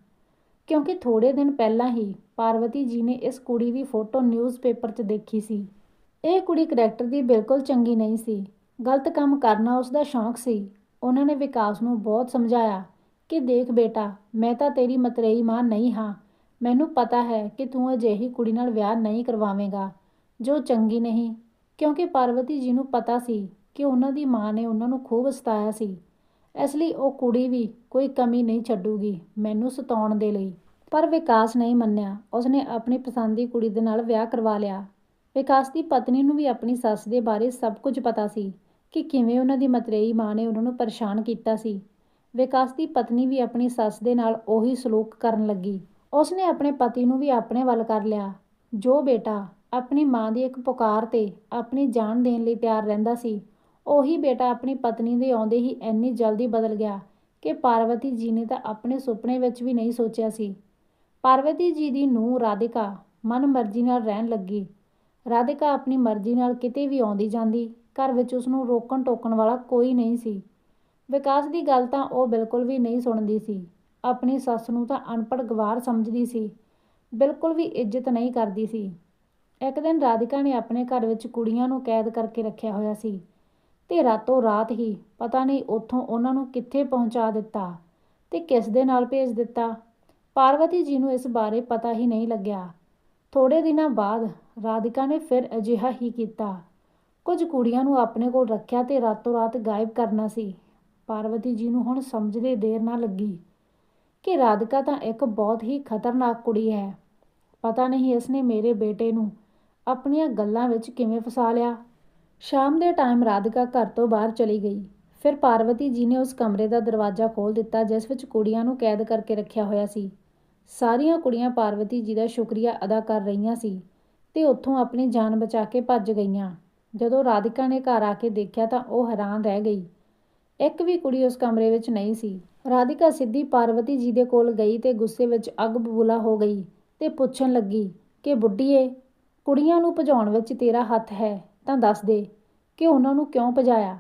ਕਿਉਂਕਿ ਥੋੜੇ ਦਿਨ ਪਹਿਲਾਂ ਹੀ ਪਾਰਵਤੀ ਜੀ ਨੇ ਇਸ ਕੁੜੀ ਦੀ ਫੋਟੋ ਨਿਊਜ਼ਪੇਪਰ 'ਚ ਦੇਖੀ ਸੀ। ਇਹ ਕੁੜੀ ਕਰੈਕਟਰ ਦੀ ਬਿਲਕੁਲ ਚੰਗੀ ਨਹੀਂ ਸੀ। ਗਲਤ ਕੰਮ ਕਰਨਾ ਉਸ ਦਾ ਸ਼ੌਂਕ ਸੀ। ਉਹਨਾਂ ਨੇ ਵਿਕਾਸ ਨੂੰ ਬਹੁਤ ਸਮਝਾਇਆ ਕਿ ਦੇਖ ਬੇਟਾ, ਮੈਂ ਤਾਂ ਤੇਰੀ ਮਤਰੇਈ ਮਾਂ ਨਹੀਂ ਹਾਂ। ਮੈਨੂੰ ਪਤਾ ਹੈ ਕਿ ਤੂੰ ਅਜਿਹੀ ਕੁੜੀ ਨਾਲ ਵਿਆਹ ਨਹੀਂ ਕਰਵਾਵੇਂਗਾ, ਜੋ ਚੰਗੀ ਨਹੀਂ। ਕਿਉਂਕਿ ਪਾਰਵਤੀ ਜੀ ਨੂੰ ਪਤਾ ਸੀ ਕਿ ਉਹਨਾਂ ਦੀ ਮਾਂ ਨੇ ਉਹਨਾਂ ਨੂੰ ਖੂਬ ਸਤਾਇਆ ਸੀ। ਇਸ ਲਈ ਉਹ ਕੁੜੀ ਵੀ ਕੋਈ ਕਮੀ ਨਹੀਂ ਛੱਡੂਗੀ ਮੈਨੂੰ ਸਤਾਉਣ ਦੇ ਲਈ। ਪਰ ਵਿਕਾਸ ਨਹੀਂ ਮੰਨਿਆ। ਉਸਨੇ ਆਪਣੀ ਪਸੰਦ ਦੀ ਕੁੜੀ ਦੇ ਨਾਲ ਵਿਆਹ ਕਰਵਾ ਲਿਆ। ਵਿਕਾਸ ਦੀ ਪਤਨੀ ਨੂੰ ਵੀ ਆਪਣੀ ਸੱਸ ਦੇ ਬਾਰੇ ਸਭ ਕੁਝ ਪਤਾ ਸੀ ਕਿ ਕਿਵੇਂ ਉਹਨਾਂ ਦੀ ਮਤਰੇਈ ਮਾਂ ਨੇ ਉਹਨਾਂ ਨੂੰ ਪਰੇਸ਼ਾਨ ਕੀਤਾ ਸੀ। ਵਿਕਾਸ ਦੀ ਪਤਨੀ ਵੀ ਆਪਣੀ ਸੱਸ ਦੇ ਨਾਲ ਉਹੀ ਸਲੂਕ ਕਰਨ ਲੱਗੀ। ਉਸਨੇ ਆਪਣੇ ਪਤੀ ਨੂੰ ਵੀ ਆਪਣੇ ਵੱਲ ਕਰ ਲਿਆ। ਜੋ ਬੇਟਾ ਆਪਣੀ ਮਾਂ ਦੀ ਇੱਕ ਪੁਕਾਰ ਤੇ ਆਪਣੀ ਜਾਨ ਦੇਣ ਲਈ ਤਿਆਰ ਰਹਿੰਦਾ ਸੀ ਉਹੀ ਬੇਟਾ ਆਪਣੀ ਪਤਨੀ ਦੇ ਆਉਂਦੇ ਹੀ ਇੰਨੀ ਜਲਦੀ ਬਦਲ ਗਿਆ ਕਿ ਪਾਰਵਤੀ ਜੀ ਨੇ ਤਾਂ ਆਪਣੇ ਸੁਪਨੇ ਵਿੱਚ ਵੀ ਨਹੀਂ ਸੋਚਿਆ ਸੀ। ਪਾਰਵਤੀ ਜੀ ਦੀ ਨੂੰਹ ਰਾਧਿਕਾ ਮਨ ਮਰਜ਼ੀ ਨਾਲ ਰਹਿਣ ਲੱਗੀ। ਰਾਧਿਕਾ ਆਪਣੀ ਮਰਜ਼ੀ ਨਾਲ ਕਿਤੇ ਵੀ ਆਉਂਦੀ ਜਾਂਦੀ, ਘਰ ਵਿੱਚ ਉਸ ਨੂੰ ਰੋਕਣ ਟੋਕਣ ਵਾਲਾ ਕੋਈ ਨਹੀਂ ਸੀ। ਵਿਕਾਸ ਦੀ ਗੱਲ ਤਾਂ ਉਹ ਬਿਲਕੁਲ ਵੀ ਨਹੀਂ ਸੁਣਦੀ ਸੀ। ਆਪਣੀ ਸੱਸ ਨੂੰ ਤਾਂ ਅਨਪੜ੍ਹ ਗਵਾਰ ਸਮਝਦੀ ਸੀ। ਬਿਲਕੁਲ ਵੀ ਇੱਜ਼ਤ ਨਹੀਂ ਕਰਦੀ ਸੀ। ਇੱਕ ਦਿਨ ਰਾਧਿਕਾ ਨੇ ਆਪਣੇ ਘਰ ਵਿੱਚ ਕੁੜੀਆਂ ਨੂੰ ਕੈਦ ਕਰਕੇ ਰੱਖਿਆ ਹੋਇਆ ਸੀ। ਤੇ ਰਾਤੋਂ ਰਾਤ ਹੀ ਪਤਾ ਨਹੀਂ ਉੱਥੋਂ ਉਹਨਾਂ ਨੂੰ ਕਿੱਥੇ ਪਹੁੰਚਾ ਦਿੱਤਾ ਤੇ ਕਿਸ ਦੇ ਨਾਲ ਭੇਜ ਦਿੱਤਾ। ਪਾਰਵਤੀ ਜੀ ਨੂੰ ਇਸ ਬਾਰੇ ਪਤਾ ਹੀ ਨਹੀਂ ਲੱਗਿਆ। ਥੋੜੇ ਦਿਨਾਂ ਬਾਅਦ ਰਾਧਿਕਾ ਨੇ ਫਿਰ ਅਜਿਹਾ ਹੀ ਕੀਤਾ। ਕੁਝ ਕੁੜੀਆਂ ਨੂੰ ਆਪਣੇ ਕੋਲ ਰੱਖਿਆ ਤੇ ਰਾਤੋਂ ਰਾਤ ਗਾਇਬ ਕਰਨਾ ਸੀ। ਪਾਰਵਤੀ ਜੀ ਨੂੰ ਹੁਣ ਸਮਝਦੇ ਦੇਰ ਨਾ ਲੱਗੀ ਕਿ ਰਾਧਿਕਾ ਤਾਂ ਇੱਕ ਬਹੁਤ ਹੀ ਖਤਰਨਾਕ ਕੁੜੀ ਹੈ। ਪਤਾ ਨਹੀਂ ਇਸ ਨੇ ਮੇਰੇ ਬੇਟੇ ਨੂੰ ਆਪਣੀਆਂ ਗੱਲਾਂ ਵਿੱਚ ਕਿਵੇਂ ਫਸਾ ਲਿਆ। ਸ਼ਾਮ ਦੇ ਟਾਈਮ ਰਾਧਿਕਾ ਘਰ ਤੋਂ ਬਾਹਰ ਚਲੀ ਗਈ। ਫਿਰ ਪਾਰਵਤੀ ਜੀ ਨੇ ਉਸ ਕਮਰੇ ਦਾ ਦਰਵਾਜ਼ਾ ਖੋਲ੍ਹ ਦਿੱਤਾ, ਜਿਸ ਵਿੱਚ ਕੁੜੀਆਂ ਨੂੰ ਕੈਦ ਕਰਕੇ ਰੱਖਿਆ ਹੋਇਆ ਸੀ। ਸਾਰੀਆਂ ਕੁੜੀਆਂ ਪਾਰਵਤੀ ਜੀ ਦਾ ਸ਼ੁਕਰੀਆ ਅਦਾ ਕਰ ਰਹੀਆਂ ਸੀ ਤੇ ਉੱਥੋਂ ਆਪਣੀ ਜਾਨ ਬਚਾ ਕੇ ਭੱਜ ਗਈਆਂ। ਜਦੋਂ ਰਾਧਿਕਾ ਨੇ ਘਰ ਆ ਕੇ ਦੇਖਿਆ ਤਾਂ ਉਹ ਹੈਰਾਨ ਰਹਿ ਗਈ। ਇੱਕ ਵੀ ਕੁੜੀ ਉਸ ਕਮਰੇ ਵਿੱਚ ਨਹੀਂ ਸੀ। ਰਾਧਿਕਾ ਸਿੱਧੀ ਪਾਰਵਤੀ ਜੀ ਦੇ ਕੋਲ ਗਈ ਤੇ ਗੁੱਸੇ ਵਿੱਚ ਅੱਗ ਬਬੂਲਾ ਹੋ ਗਈ ਤੇ ਪੁੱਛਣ ਲੱਗੀ ਕਿ, ਬੁੱਢੀਏ, ਕੁੜੀਆਂ ਨੂੰ ਭਜਾਉਣ ਵਿੱਚ ਤੇਰਾ ਹੱਥ ਹੈ। ਤਾਂ ਦੱਸ ਦੇ ਕਿ ਉਹਨਾਂ ਨੂੰ ਕਿਉਂ ਭਜਾਇਆ?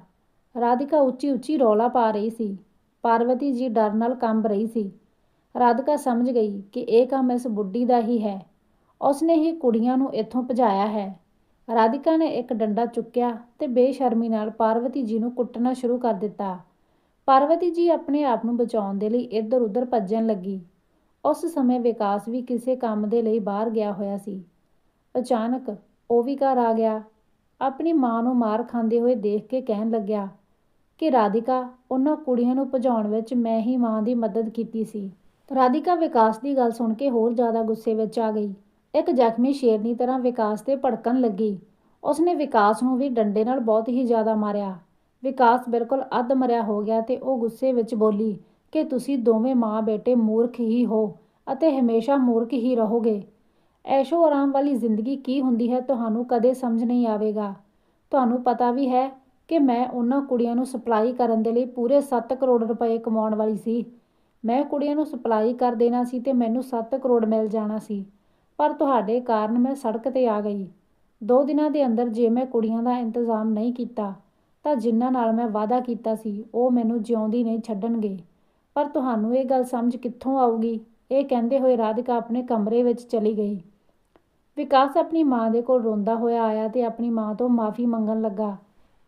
ਰਾਧਿਕਾ ਉੱਚੀ ਉੱਚੀ ਰੌਲਾ ਪਾ ਰਹੀ ਸੀ। ਪਾਰਵਤੀ ਜੀ ਡਰ ਨਾਲ ਕੰਬ ਰਹੀ ਸੀ। ਰਾਧਿਕਾ ਸਮਝ ਗਈ ਕਿ ਇਹ ਕੰਮ ਇਸ ਬੁੱਢੀ ਦਾ ਹੀ ਹੈ। ਉਸਨੇ ਹੀ ਕੁੜੀਆਂ ਨੂੰ ਇੱਥੋਂ ਭਜਾਇਆ ਹੈ। ਰਾਧਿਕਾ ਨੇ ਇੱਕ ਡੰਡਾ ਚੁੱਕਿਆ ਤੇ ਬੇਸ਼ਰਮੀ ਨਾਲ ਪਾਰਵਤੀ ਜੀ ਨੂੰ ਕੁੱਟਣਾ ਸ਼ੁਰੂ ਕਰ ਦਿੱਤਾ। ਪਾਰਵਤੀ ਜੀ ਆਪਣੇ ਆਪ ਨੂੰ ਬਚਾਉਣ ਦੇ ਲਈ ਇੱਧਰ ਉੱਧਰ ਭੱਜਣ ਲੱਗੀ। ਉਸ ਸਮੇਂ ਵਿਕਾਸ ਵੀ ਕਿਸੇ ਕੰਮ ਦੇ ਲਈ ਬਾਹਰ ਗਿਆ ਹੋਇਆ ਸੀ। ਅਚਾਨਕ ਉਹ ਵੀ ਘਰ ਆ ਗਿਆ। ਆਪਣੀ ਮਾਂ ਨੂੰ ਮਾਰ ਖਾਂਦੇ ਹੋਏ ਦੇਖ ਕੇ ਕਹਿਣ ਲੱਗਿਆ ਕਿ ਰਾਧਿਕਾ, ਉਹਨਾਂ ਕੁੜੀਆਂ ਨੂੰ ਭਜਾਉਣ ਵਿੱਚ ਮੈਂ ਹੀ ਮਾਂ ਦੀ ਮਦਦ ਕੀਤੀ ਸੀ। ਰਾਧਿਕਾ ਵਿਕਾਸ ਦੀ ਗੱਲ ਸੁਣ ਕੇ ਹੋਰ ਜ਼ਿਆਦਾ ਗੁੱਸੇ ਵਿੱਚ ਆ ਗਈ। ਇੱਕ ਜ਼ਖਮੀ ਸ਼ੇਰਨੀ ਤਰ੍ਹਾਂ ਵਿਕਾਸ ਤੇ ਭੜਕਣ ਲੱਗੀ। ਉਸਨੇ ਵਿਕਾਸ ਨੂੰ ਵੀ ਡੰਡੇ ਨਾਲ ਬਹੁਤ ਹੀ ਜ਼ਿਆਦਾ ਮਾਰਿਆ। ਵਿਕਾਸ ਬਿਲਕੁਲ ਅੱਧ ਮਰਿਆ ਹੋ ਗਿਆ ਤੇ ਉਹ ਗੁੱਸੇ ਵਿੱਚ ਬੋਲੀ ਕਿ ਤੁਸੀਂ ਦੋਵੇਂ ਮਾਂ ਬੇਟੇ ਮੂਰਖ ਹੀ ਹੋ ਅਤੇ ਹਮੇਸ਼ਾ ਮੂਰਖ ਹੀ ਰਹੋਗੇ। ਐਸ਼ੋ ਆਰਾਮ ਵਾਲੀ ਜ਼ਿੰਦਗੀ ਕੀ ਹੁੰਦੀ ਹੈ ਤੁਹਾਨੂੰ ਕਦੇ ਸਮਝ ਨਹੀਂ ਆਵੇਗਾ। ਤੁਹਾਨੂੰ ਪਤਾ ਵੀ ਹੈ ਕਿ ਮੈਂ ਉਹਨਾਂ ਕੁੜੀਆਂ ਨੂੰ ਸਪਲਾਈ ਕਰਨ ਦੇ ਲਈ ਪੂਰੇ 7 ਕਰੋੜ ਰੁਪਏ ਕਮਾਉਣ ਵਾਲੀ ਸੀ। ਮੈਂ ਕੁੜੀਆਂ ਨੂੰ ਸਪਲਾਈ ਕਰ ਦੇਣਾ ਸੀ ਤੇ ਮੈਨੂੰ 7 ਕਰੋੜ ਮਿਲ ਜਾਣਾ ਸੀ। ਪਰ ਤੁਹਾਡੇ ਕਾਰਨ ਮੈਂ ਸੜਕ ਤੇ ਆ ਗਈ। ਦੋ ਦਿਨਾਂ ਦੇ ਅੰਦਰ ਜੇ ਮੈਂ ਕੁੜੀਆਂ ਦਾ ਇੰਤਜ਼ਾਮ ਨਹੀਂ ਕੀਤਾ, ਤਾਂ ਜਿਨ੍ਹਾਂ ਨਾਲ ਮੈਂ ਵਾਅਦਾ ਕੀਤਾ ਸੀ, ਉਹ ਮੈਨੂੰ ਜਿਉਂਦੀ ਨਹੀਂ ਛੱਡਣਗੇ। ਪਰ ਤੁਹਾਨੂੰ ਇਹ ਗੱਲ ਸਮਝ ਕਿੱਥੋਂ ਆਊਗੀ? ਇਹ ਕਹਿੰਦੇ ਹੋਏ ਰਾਧਿਕਾ ਆਪਣੇ ਕਮਰੇ ਵਿੱਚ ਚਲੀ ਗਈ। ਵਿਕਾਸ ਆਪਣੀ ਮਾਂ ਦੇ ਕੋਲ ਰੋਂਦਾ ਹੋਇਆ ਆਇਆ ਤੇ ਆਪਣੀ ਮਾਂ ਤੋਂ ਮਾਫੀ ਮੰਗਣ ਲੱਗਾ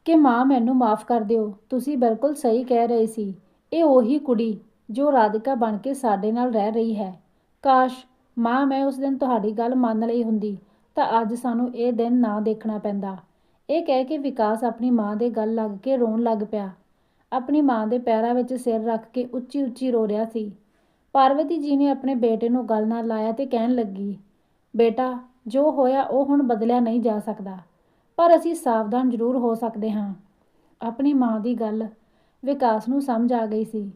ਕਿ ਮਾਂ ਮੈਨੂੰ ਮਾਫ ਕਰ ਦਿਓ। ਤੁਸੀਂ ਬਿਲਕੁਲ ਸਹੀ ਕਹਿ ਰਹੇ ਸੀ। ਇਹ ਉਹੀ ਕੁੜੀ ਜੋ ਰਾਧਿਕਾ ਬਣ ਕੇ ਸਾਡੇ ਨਾਲ ਰਹਿ ਰਹੀ ਹੈ। ਕਾਸ਼ ਮਾਂ ਮੈਂ ਉਸ ਦਿਨ ਤੁਹਾਡੀ ਗੱਲ ਮੰਨ ਲਈ ਹੁੰਦੀ ਤਾਂ ਅੱਜ ਸਾਨੂੰ ਇਹ ਦਿਨ ਨਾ ਦੇਖਣਾ ਪੈਂਦਾ। ਇਹ ਕਹਿ ਕੇ ਵਿਕਾਸ ਆਪਣੀ ਮਾਂ ਦੇ ਗੱਲ ਲੱਗ ਕੇ ਰੋਣ ਲੱਗ ਪਿਆ। ਆਪਣੀ ਮਾਂ ਦੇ ਪੈਰਾਂ ਵਿੱਚ ਸਿਰ ਰੱਖ ਕੇ ਉੱਚੀ ਉੱਚੀ ਰੋ ਰਿਹਾ ਸੀ। ਪਾਰਵਤੀ ਜੀ ਨੇ ਆਪਣੇ ਬੇਟੇ ਨੂੰ ਗੱਲ ਨਾਲ ਲਾਇਆ ਤੇ ਕਹਿਣ ਲੱਗੀ, ਬੇਟਾ ਜੋ ਹੋਇਆ ਉਹ ਹੁਣ ਬਦਲਿਆ ਨਹੀਂ ਜਾ ਸਕਦਾ। ਪਰ ਅਸੀਂ ਸਾਵਧਾਨ ਜ਼ਰੂਰ ਹੋ ਸਕਦੇ ਹਾਂ। ਆਪਣੀ ਮਾਂ ਦੀ ਗੱਲ ਵਿਕਾਸ ਨੂੰ ਸਮਝ ਆ ਗਈ ਸੀ।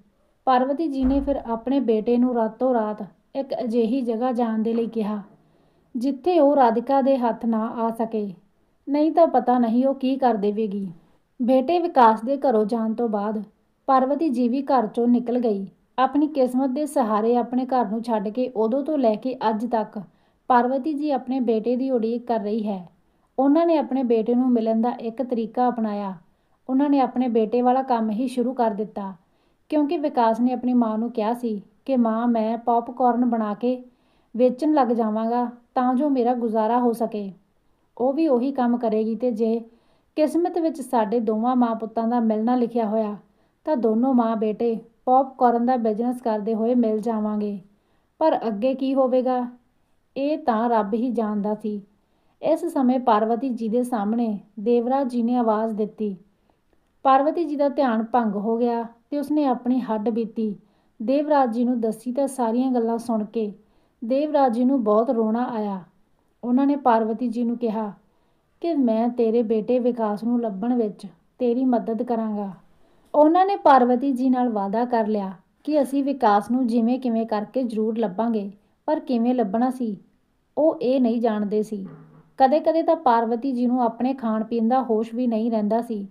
ਪਾਰਵਤੀ ਜੀ ਨੇ ਫਿਰ ਆਪਣੇ ਬੇਟੇ ਨੂੰ ਰਾਤੋਂ ਰਾਤ ਇੱਕ ਅਜਿਹੀ ਜਗ੍ਹਾ ਜਾਣ ਦੇ ਲਈ ਕਿਹਾ, ਜਿੱਥੇ ਉਹ ਰਾਧਿਕਾ ਦੇ ਹੱਥ ਨਾ ਆ ਸਕੇ। ਨਹੀਂ ਤਾਂ ਪਤਾ ਨਹੀਂ ਉਹ ਕੀ ਕਰ ਦੇਵੇਗੀ। ਬੇਟੇ ਵਿਕਾਸ ਦੇ ਘਰੋਂ ਜਾਣ ਤੋਂ ਬਾਅਦ ਪਾਰਵਤੀ ਜੀ ਵੀ ਘਰ ਚੋਂ ਨਿਕਲ ਗਈ। ਆਪਣੀ ਕਿਸਮਤ ਦੇ ਸਹਾਰੇ ਆਪਣੇ ਘਰ ਨੂੰ ਛੱਡ ਕੇ ਉਦੋਂ ਤੋਂ ਲੈ ਕੇ ਅੱਜ ਤੱਕ ਪਾਰਵਤੀ ਜੀ ਆਪਣੇ ਬੇਟੇ ਦੀ ਉਡੀਕ ਕਰ ਰਹੀ ਹੈ। ਉਹਨਾਂ ਨੇ ਆਪਣੇ ਬੇਟੇ ਨੂੰ ਮਿਲਣ ਦਾ ਇੱਕ ਤਰੀਕਾ ਅਪਣਾਇਆ। ਉਹਨਾਂ ਨੇ ਆਪਣੇ ਬੇਟੇ ਵਾਲਾ ਕੰਮ ਹੀ ਸ਼ੁਰੂ ਕਰ ਦਿੱਤਾ। ਕਿਉਂਕਿ ਵਿਕਾਸ ਨੇ ਆਪਣੀ ਮਾਂ ਨੂੰ ਕਿਹਾ ਸੀ ਕਿ, ਮਾਂ, ਮੈਂ ਪੌਪਕਾਰਨ ਬਣਾ ਕੇ ਵੇਚਣ ਲੱਗ ਜਾਵਾਂਗਾ ਤਾਂ ਜੋ ਮੇਰਾ ਗੁਜ਼ਾਰਾ ਹੋ ਸਕੇ। ਉਹ ਵੀ ਉਹੀ ਕੰਮ ਕਰੇਗੀ ਤੇ ਜੇ ਕਿਸਮਤ ਵਿੱਚ ਸਾਡੇ ਦੋਵਾਂ ਮਾਂ ਪੁੱਤਾਂ ਦਾ ਮਿਲਣਾ ਲਿਖਿਆ ਹੋਇਆ, ਤਾਂ ਦੋਨੋਂ ਮਾਂ ਬੇਟੇ ਪੌਪਕਾਰਨ ਦਾ ਬਿਜ਼ਨਸ ਕਰਦੇ ਹੋਏ ਮਿਲ ਜਾਵਾਂਗੇ। ਪਰ ਅੱਗੇ ਕੀ ਹੋਵੇਗਾ? ਇਹ ਤਾਂ ਰੱਬ ਹੀ ਜਾਣਦਾ ਸੀ। ਇਸ ਸਮੇਂ ਪਾਰਵਤੀ ਜੀ ਦੇ ਸਾਹਮਣੇ ਦੇਵਰਾਜ ਜੀ ਨੇ ਆਵਾਜ਼ ਦਿੱਤੀ। ਪਾਰਵਤੀ ਜੀ ਦਾ ਧਿਆਨ ਭੰਗ ਹੋ ਗਿਆ ਤੇ ਉਸਨੇ ਆਪਣੀ ਹੱਡ ਬੀਤੀ। ਦੇਵਰਾਜ ਜੀ ਨੂੰ ਦੱਸੀ ਤਾਂ ਸਾਰੀਆਂ ਗੱਲਾਂ ਸੁਣ ਕੇ ਦੇਵਰਾਜ ਜੀ ਨੂੰ ਬਹੁਤ ਰੋਣਾ ਆਇਆ। ਉਹਨਾਂ ਨੇ ਪਾਰਵਤੀ ਜੀ ਨੂੰ ਕਿਹਾ, ਕਿ ਮੈਂ ਤੇਰੇ ਬੇਟੇ ਵਿਕਾਸ ਨੂੰ ਲੱਭਣ ਵਿੱਚ ਤੇਰੀ ਮਦਦ ਕਰਾਂਗਾ। ਉਹਨਾਂ ਨੇ ਪਾਰਵਤੀ ਜੀ ਨਾਲ ਵਾਅਦਾ ਕਰ ਲਿਆ ਕਿ ਅਸੀਂ ਵਿਕਾਸ ਨੂੰ ਜਿਵੇਂ ਕਿਵੇਂ ਕਰਕੇ ਜ਼ਰੂਰ ਲੱਭਾਂਗੇ। ਪਰ ਕਿਵੇਂ ਲੱਭਣਾ ਸੀ? ਉਹ ਇਹ ਨਹੀਂ ਜਾਣਦੇ ਸੀ। ਕਦੇ-ਕਦੇ ਤਾਂ ਪਾਰਵਤੀ ਜੀ ਨੂੰ ਆਪਣੇ ਖਾਣ ਪੀਣ ਦਾ ਹੋਸ਼ ਵੀ ਨਹੀਂ ਰਹਿੰਦਾ ਸੀ।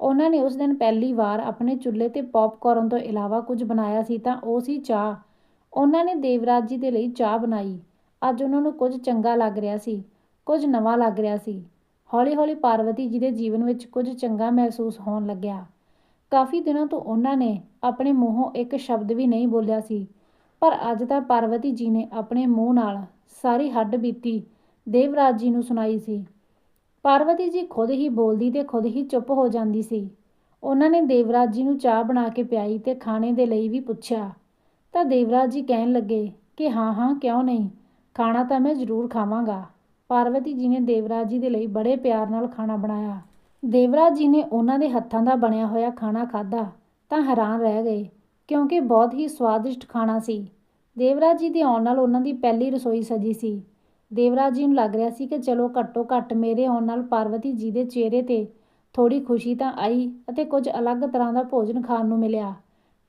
ਉਹਨਾਂ ਨੇ ਉਸ ਦਿਨ ਪਹਿਲੀ ਵਾਰ ਆਪਣੇ ਚੁੱਲ੍ਹੇ ਤੇ ਪੌਪਕਾਰਨ ਤੋਂ ਇਲਾਵਾ ਕੁਝ ਬਣਾਇਆ ਸੀ ਤਾਂ ਉਹ ਸੀ ਚਾਹ। ਉਹਨਾਂ ਨੇ ਦੇਵਰਾਜ ਜੀ ਦੇ ਲਈ ਚਾਹ ਬਣਾਈ। ਅੱਜ ਉਹਨਾਂ ਨੂੰ ਕੁਝ ਚੰਗਾ ਲੱਗ ਰਿਹਾ ਸੀ, ਕੁਝ ਨਵਾਂ ਲੱਗ ਰਿਹਾ ਸੀ। ਹੌਲੀ-ਹੌਲੀ ਪਾਰਵਤੀ ਜੀ ਦੇ ਜੀਵਨ ਵਿੱਚ ਕੁਝ ਚੰਗਾ ਮਹਿਸੂਸ ਹੋਣ ਲੱਗਿਆ। ਕਾਫੀ ਦਿਨਾਂ ਤੋਂ ਉਹਨਾਂ ਨੇ ਆਪਣੇ ਮੂੰਹੋਂ ਇੱਕ ਸ਼ਬਦ ਵੀ ਨਹੀਂ ਬੋਲਿਆ ਸੀ। ਪਰ ਅੱਜ ਤਾਂ ਪਾਰਵਤੀ ਜੀ ਨੇ ਆਪਣੇ ਮੂੰਹ ਨਾਲ ਸਾਰੀ ਹੱਡ ਬੀਤੀ, ਦੇਵਰਾਜ ਜੀ ਨੂੰ ਸੁਣਾਈ ਸੀ। ਪਾਰਵਤੀ ਜੀ ਖੁਦ ਹੀ ਬੋਲਦੀ ਤੇ ਖੁਦ ਹੀ ਚੁੱਪ ਹੋ ਜਾਂਦੀ ਸੀ। ਉਹਨਾਂ ਨੇ ਦੇਵਰਾਜ ਜੀ ਨੂੰ ਚਾਹ ਬਣਾ ਕੇ ਪਿਆਈ ਤੇ ਖਾਣੇ ਦੇ ਲਈ ਵੀ ਪੁੱਛਿਆ। ਤਾਂ ਦੇਵਰਾਜ ਜੀ ਕਹਿਣ ਲੱਗੇ ਕਿ ਹਾਂ ਹਾਂ, ਕਿਉਂ ਨਹੀਂ? ਖਾਣਾ ਤਾਂ ਮੈਂ ਜ਼ਰੂਰ ਖਾਵਾਂਗਾ। ਪਾਰਵਤੀ ਜੀ ਨੇ ਦੇਵਰਾਜ ਜੀ ਦੇ ਲਈ ਬੜੇ ਪਿਆਰ ਨਾਲ ਖਾਣਾ ਬਣਾਇਆ। ਦੇਵਰਾਜ ਜੀ ਨੇ ਉਹਨਾਂ ਦੇ ਹੱਥਾਂ ਦਾ ਬਣਿਆ ਹੋਇਆ ਖਾਣਾ ਖਾਧਾ ਤਾਂ ਹੈਰਾਨ ਰਹਿ ਗਏ। ਕਿਉਂਕਿ ਬਹੁਤ ਹੀ ਸਵਾਦਿਸ਼ਟ ਖਾਣਾ ਸੀ। ਦੇਵਰਾਜ ਜੀ ਦੇ ਆਉਣ ਨਾਲ ਉਹਨਾਂ ਦੀ ਪਹਿਲੀ ਰਸੋਈ ਸਜੀ ਸੀ। ਦੇਵਰਾਜ ਜੀ ਨੂੰ ਲੱਗ ਰਿਹਾ ਸੀ ਕਿ ਚਲੋ ਘੱਟੋ ਘੱਟ ਮੇਰੇ ਆਉਣ ਨਾਲ ਪਾਰਵਤੀ ਜੀ ਦੇ ਚਿਹਰੇ ਤੇ ਥੋੜੀ ਖੁਸ਼ੀ ਤਾਂ ਆਈ ਅਤੇ ਕੁਝ ਅਲੱਗ ਤਰ੍ਹਾਂ ਦਾ ਭੋਜਨ ਖਾਣ ਨੂੰ ਮਿਲਿਆ।